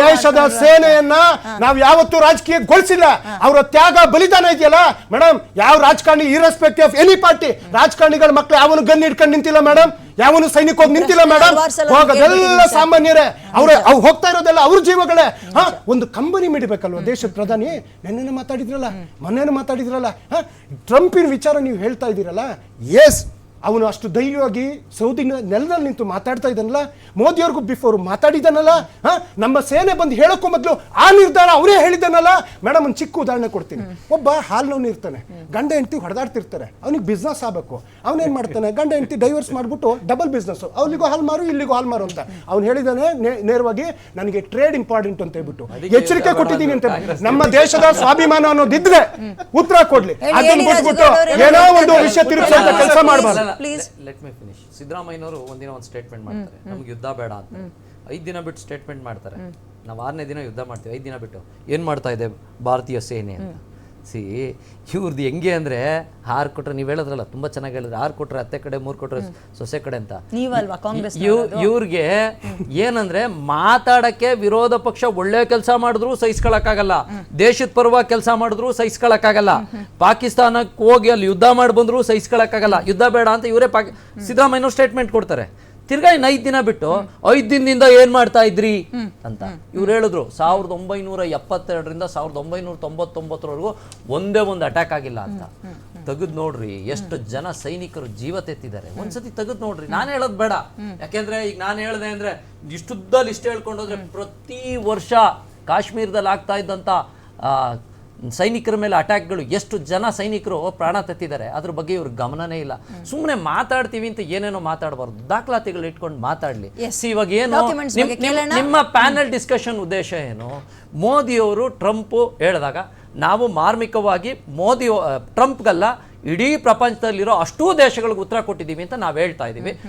[SPEAKER 5] ದೇಶದ ಸೇನೆಯನ್ನ ನಾವು ಯಾವತ್ತೂ ರಾಜಕೀಯಗೊಳಿಸಿಲ್ಲ. ಅವರ ತ್ಯಾಗ ಬಲಿದಾನ ಇದೆಯಲ್ಲ? ಮೇಡಮ್ ಯಾವ ರಾಜಕಾರಣಿ ಇರೆಸ್ಪೆಕ್ಟಿವ್ ಆಫ್ ಎನಿ ಪಾರ್ಟಿ ರಾಜಕಾರಣಿಗಳ ಮಕ್ಳು ಯಾವನು ಗನ್ ಹಿಡ್ಕೊಂಡು ನಿಂತಿಲ್ಲ ಮೇಡಮ್ ಯಾವನು ಸೈನಿಕ ಹೋಗಿ ನಿಂತಿಲ್ಲ ಮೇಡಮ್ ಹೋಗೋದೆಲ್ಲ ಸಾಮಾನ್ಯರೇ. ಅವ್ರ ಅವ್ ಹೋಗ್ತಾ ಇರೋದೆಲ್ಲ ಅವ್ರ ಜೀವಗಳೇ. ಹಾ? ಒಂದು ಕಂಬನಿ ಮಿಡಬೇಕಲ್ವ? ದೇಶದ ಪ್ರಧಾನಿ ನೆನ್ನೆನ ಮಾತಾಡಿದ್ರಲ್ಲ ಮೊನ್ನೆನ ಮಾತಾಡಿದ್ರಲ್ಲ ಹಾ? ಟ್ರಂಪಿನ ವಿಚಾರ ನೀವು ಹೇಳ್ತಾ ಇದ್ದೀರಲ್ಲ? ಎಸ್ ಅವನು ಅಷ್ಟು ಧೈರ್ಯವಾಗಿ ಸೌದಿ ನೆಲದಲ್ಲಿ ನಿಂತು ಮಾತಾಡ್ತಾ ಇದ್ದಾನಲ್ಲ ಮೋದಿಯವ್ರಿಗೂ ಬಿಫೋರ್ ಮಾತಾಡಿದ್ದಾನಲ್ಲ ಹಾ? ನಮ್ಮ ಸೇನೆ ಬಂದು ಹೇಳಕ್ಕೂ ಮೊದಲು ಆ ನಿರ್ಧಾರ ಅವರೇ ಹೇಳಿದ್ದಾನಲ್ಲ. ಮೇಡಮ್ ಒಂದು ಚಿಕ್ಕ ಉದಾಹರಣೆ ಕೊಡ್ತೀನಿ. ಒಬ್ಬ ಹಾಲ್ನವನು ಇರ್ತಾನೆ ಗಂಡ ಹೆಂಡತಿ ಹೊಡೆದಾಡ್ತಿರ್ತಾರೆ. ಅವನಿಗೆ ಬಿಸ್ನೆಸ್ ಆಗಬೇಕು. ಅವನೇನು ಮಾಡ್ತಾನೆ ಗಂಡ ಹೆಂಡತಿ ಡೈವರ್ಸ್ ಮಾಡ್ಬಿಟ್ಟು ಡಬಲ್ ಬಿಸ್ನೆಸ್ ಅವ್ರಿಗೂ ಹಾಲ್ ಮಾರು ಇಲ್ಲಿಗೂ ಹಾಲ್ ಮಾರು ಅಂತ. ಅವ್ನು ಹೇಳಿದಾನೆ ನೇ- ನೇರವಾಗಿ ನನಗೆ ಟ್ರೇಡ್ ಇಂಪಾರ್ಟೆಂಟ್ ಅಂತ ಹೇಳ್ಬಿಟ್ಟು. ಎಚ್ಚರಿಕೆ ಕೊಟ್ಟಿದ್ದೀನಿ ಅಂತ ನಮ್ಮ ದೇಶದ ಸ್ವಾಭಿಮಾನ ಅನ್ನೋದಿದ್ರೆ ಉತ್ತರ ಕೊಡ್ಲಿ. ಅದನ್ನು ಬಿಟ್ಬಿಟ್ಟು ಏನೋ ಒಂದು ವಿಷಯ ತಿರುಗಿಸುವಂತ ಕೆಲಸ ಮಾಡಬಾರ್ದು.
[SPEAKER 1] Please.
[SPEAKER 4] ಲೆಟ್ ಮಿ ಫಿನಿಶ್ ಸಿದ್ದರಾಮಯ್ಯನವರು ಒಂದಿನ ಒಂದು ಸ್ಟೇಟ್ಮೆಂಟ್ ಮಾಡ್ತಾರೆ. ನಮ್ಗೆ ಯುದ್ಧ ಬೇಡ ಅಂತ. ಐದು ದಿನ ಬಿಟ್ಟು ಸ್ಟೇಟ್ಮೆಂಟ್ ಮಾಡ್ತಾರೆ. ನಾವು ಆರನೇ ದಿನ ಯುದ್ಧ ಮಾಡ್ತೀವಿ ಐದು ದಿನ ಬಿಟ್ಟು. ಏನು ಮಾಡ್ತಾ ಇದೆ ಭಾರತೀಯ ಸೇನೆ ಅಂತ? ಸಿ ಇವ್ರದ್ದು ಹೆಂಗೆ ಅಂದ್ರೆ ಆರು ಕೊಟ್ರೆ ನೀವು ಹೇಳಿದ್ರಲ್ಲ ತುಂಬಾ ಚೆನ್ನಾಗಿ ಹೇಳಿದ್ರೆ ಆರು ಕೊಟ್ರೆ ಅತ್ತೆ ಕಡೆ ಮೂರು ಕೊಟ್ರೆ ಸೊಸೆ ಕಡೆ ಅಂತ.
[SPEAKER 1] ನೀವಲ್ವಾ ಕಾಂಗ್ರೆಸ್
[SPEAKER 4] ಇವ್ ಇವ್ರಿಗೆ ಏನಂದ್ರೆ ಮಾತಾಡಕ್ಕೆ ವಿರೋಧ ಪಕ್ಷ ಒಳ್ಳೆ ಕೆಲಸ ಮಾಡಿದ್ರು ಸಹಿಸ್ಕೊಳಕ್ಕಾಗಲ್ಲ. ದೇಶದ ಪರವಾಗಿ ಕೆಲಸ ಮಾಡಿದ್ರು ಸಹಿಸ್ಕೊಳಕ್ಕಾಗಲ್ಲ. ಪಾಕಿಸ್ತಾನಕ್ಕೆ ಹೋಗಿ ಅಲ್ಲಿ ಯುದ್ಧ ಮಾಡಿ ಬಂದ್ರು ಸಹಿಸ್ಕೊಳಕ್ಕಾಗಲ್ಲ. ಯುದ್ಧ ಬೇಡ ಅಂತ ಇವರೇ ಪಾಕಿ ಸಿದ್ದರಾಮಯ್ಯನವ್ರು ಸ್ಟೇಟ್ಮೆಂಟ್ ಕೊಡ್ತಾರೆ. ತಿರ್ಗಾ ಇನ್ನು ಐದು ದಿನ ಬಿಟ್ಟು ಐದು ದಿನದಿಂದ ಏನ್ ಮಾಡ್ತಾ ಇದ್ರಿ ಅಂತ ಇವ್ರು ಹೇಳಿದ್ರು. ಸಾವಿರದ ಒಂಬೈನೂರ ಎಪ್ಪತ್ತೆರಡರಿಂದ ಸಾವಿರದ ಒಂಬೈನೂರ ತೊಂಬತ್ತೊಂಬತ್ತರವರೆಗೂ ಒಂದೇ ಒಂದು ಅಟ್ಯಾಕ್ ಆಗಿಲ್ಲ ಅಂತ. ತೆಗೆದು ನೋಡ್ರಿ ಎಷ್ಟು ಜನ ಸೈನಿಕರು ಜೀವ ತೆತ್ತಿದ್ದಾರೆ. ಒಂದ್ಸತಿ ತೆಗೆದು ನೋಡ್ರಿ. ನಾನು ಹೇಳೋದು ಬೇಡ. ಯಾಕೆಂದ್ರೆ ಈಗ ನಾನು ಹೇಳ್ದೆ ಅಂದ್ರೆ ಇಷ್ಟುದ್ದಲ್ಲಿ ಇಷ್ಟು ಹೇಳ್ಕೊಂಡು ಹೋದ್ರೆ ಪ್ರತಿ ವರ್ಷ ಕಾಶ್ಮೀರದಲ್ಲಿ ಆಗ್ತಾ ಇದ್ದಂತ ಆ, ಸೈನಿಕರ ಮೇಲೆ ಅಟ್ಯಾಕ್ಗಳು ಎಷ್ಟು ಜನ ಸೈನಿಕರು ಪ್ರಾಣ ತತ್ತಿದ್ದಾರೆ ಅದ್ರ ಬಗ್ಗೆ ಇವ್ರ ಗಮನನೇ ಇಲ್ಲ. ಸುಮ್ಮನೆ ಮಾತಾಡ್ತೀವಿ ಅಂತ ಏನೇನೋ ಮಾತಾಡಬಾರ್ದು. ದಾಖಲಾತಿಗಳು ಇಟ್ಕೊಂಡು ಮಾತಾಡ್ಲಿ. ಇವಾಗ ಏನು? ನಿಮ್ಮ ಪ್ಯಾನೆಲ್ ಡಿಸ್ಕಷನ್ ಉದ್ದೇಶ ಏನು? ಮೋದಿಯವರು ಟ್ರಂಪ್ ಹೇಳಿದಾಗ ನಾವು ಮಾರ್ಮಿಕವಾಗಿ ಮೋದಿ ಟ್ರಂಪ್ಗಲ್ಲ ಇಡೀ ಪ್ರಪಂಚದಲ್ಲಿರೋ ಅಷ್ಟೂ ದೇಶಗಳಿಗೆ ಉತ್ತರ ಕೊಟ್ಟಿದ್ದೀವಿ ಅಂತ ನಾವು ಹೇಳ್ತಾ ಇದ್ದೀವಿ.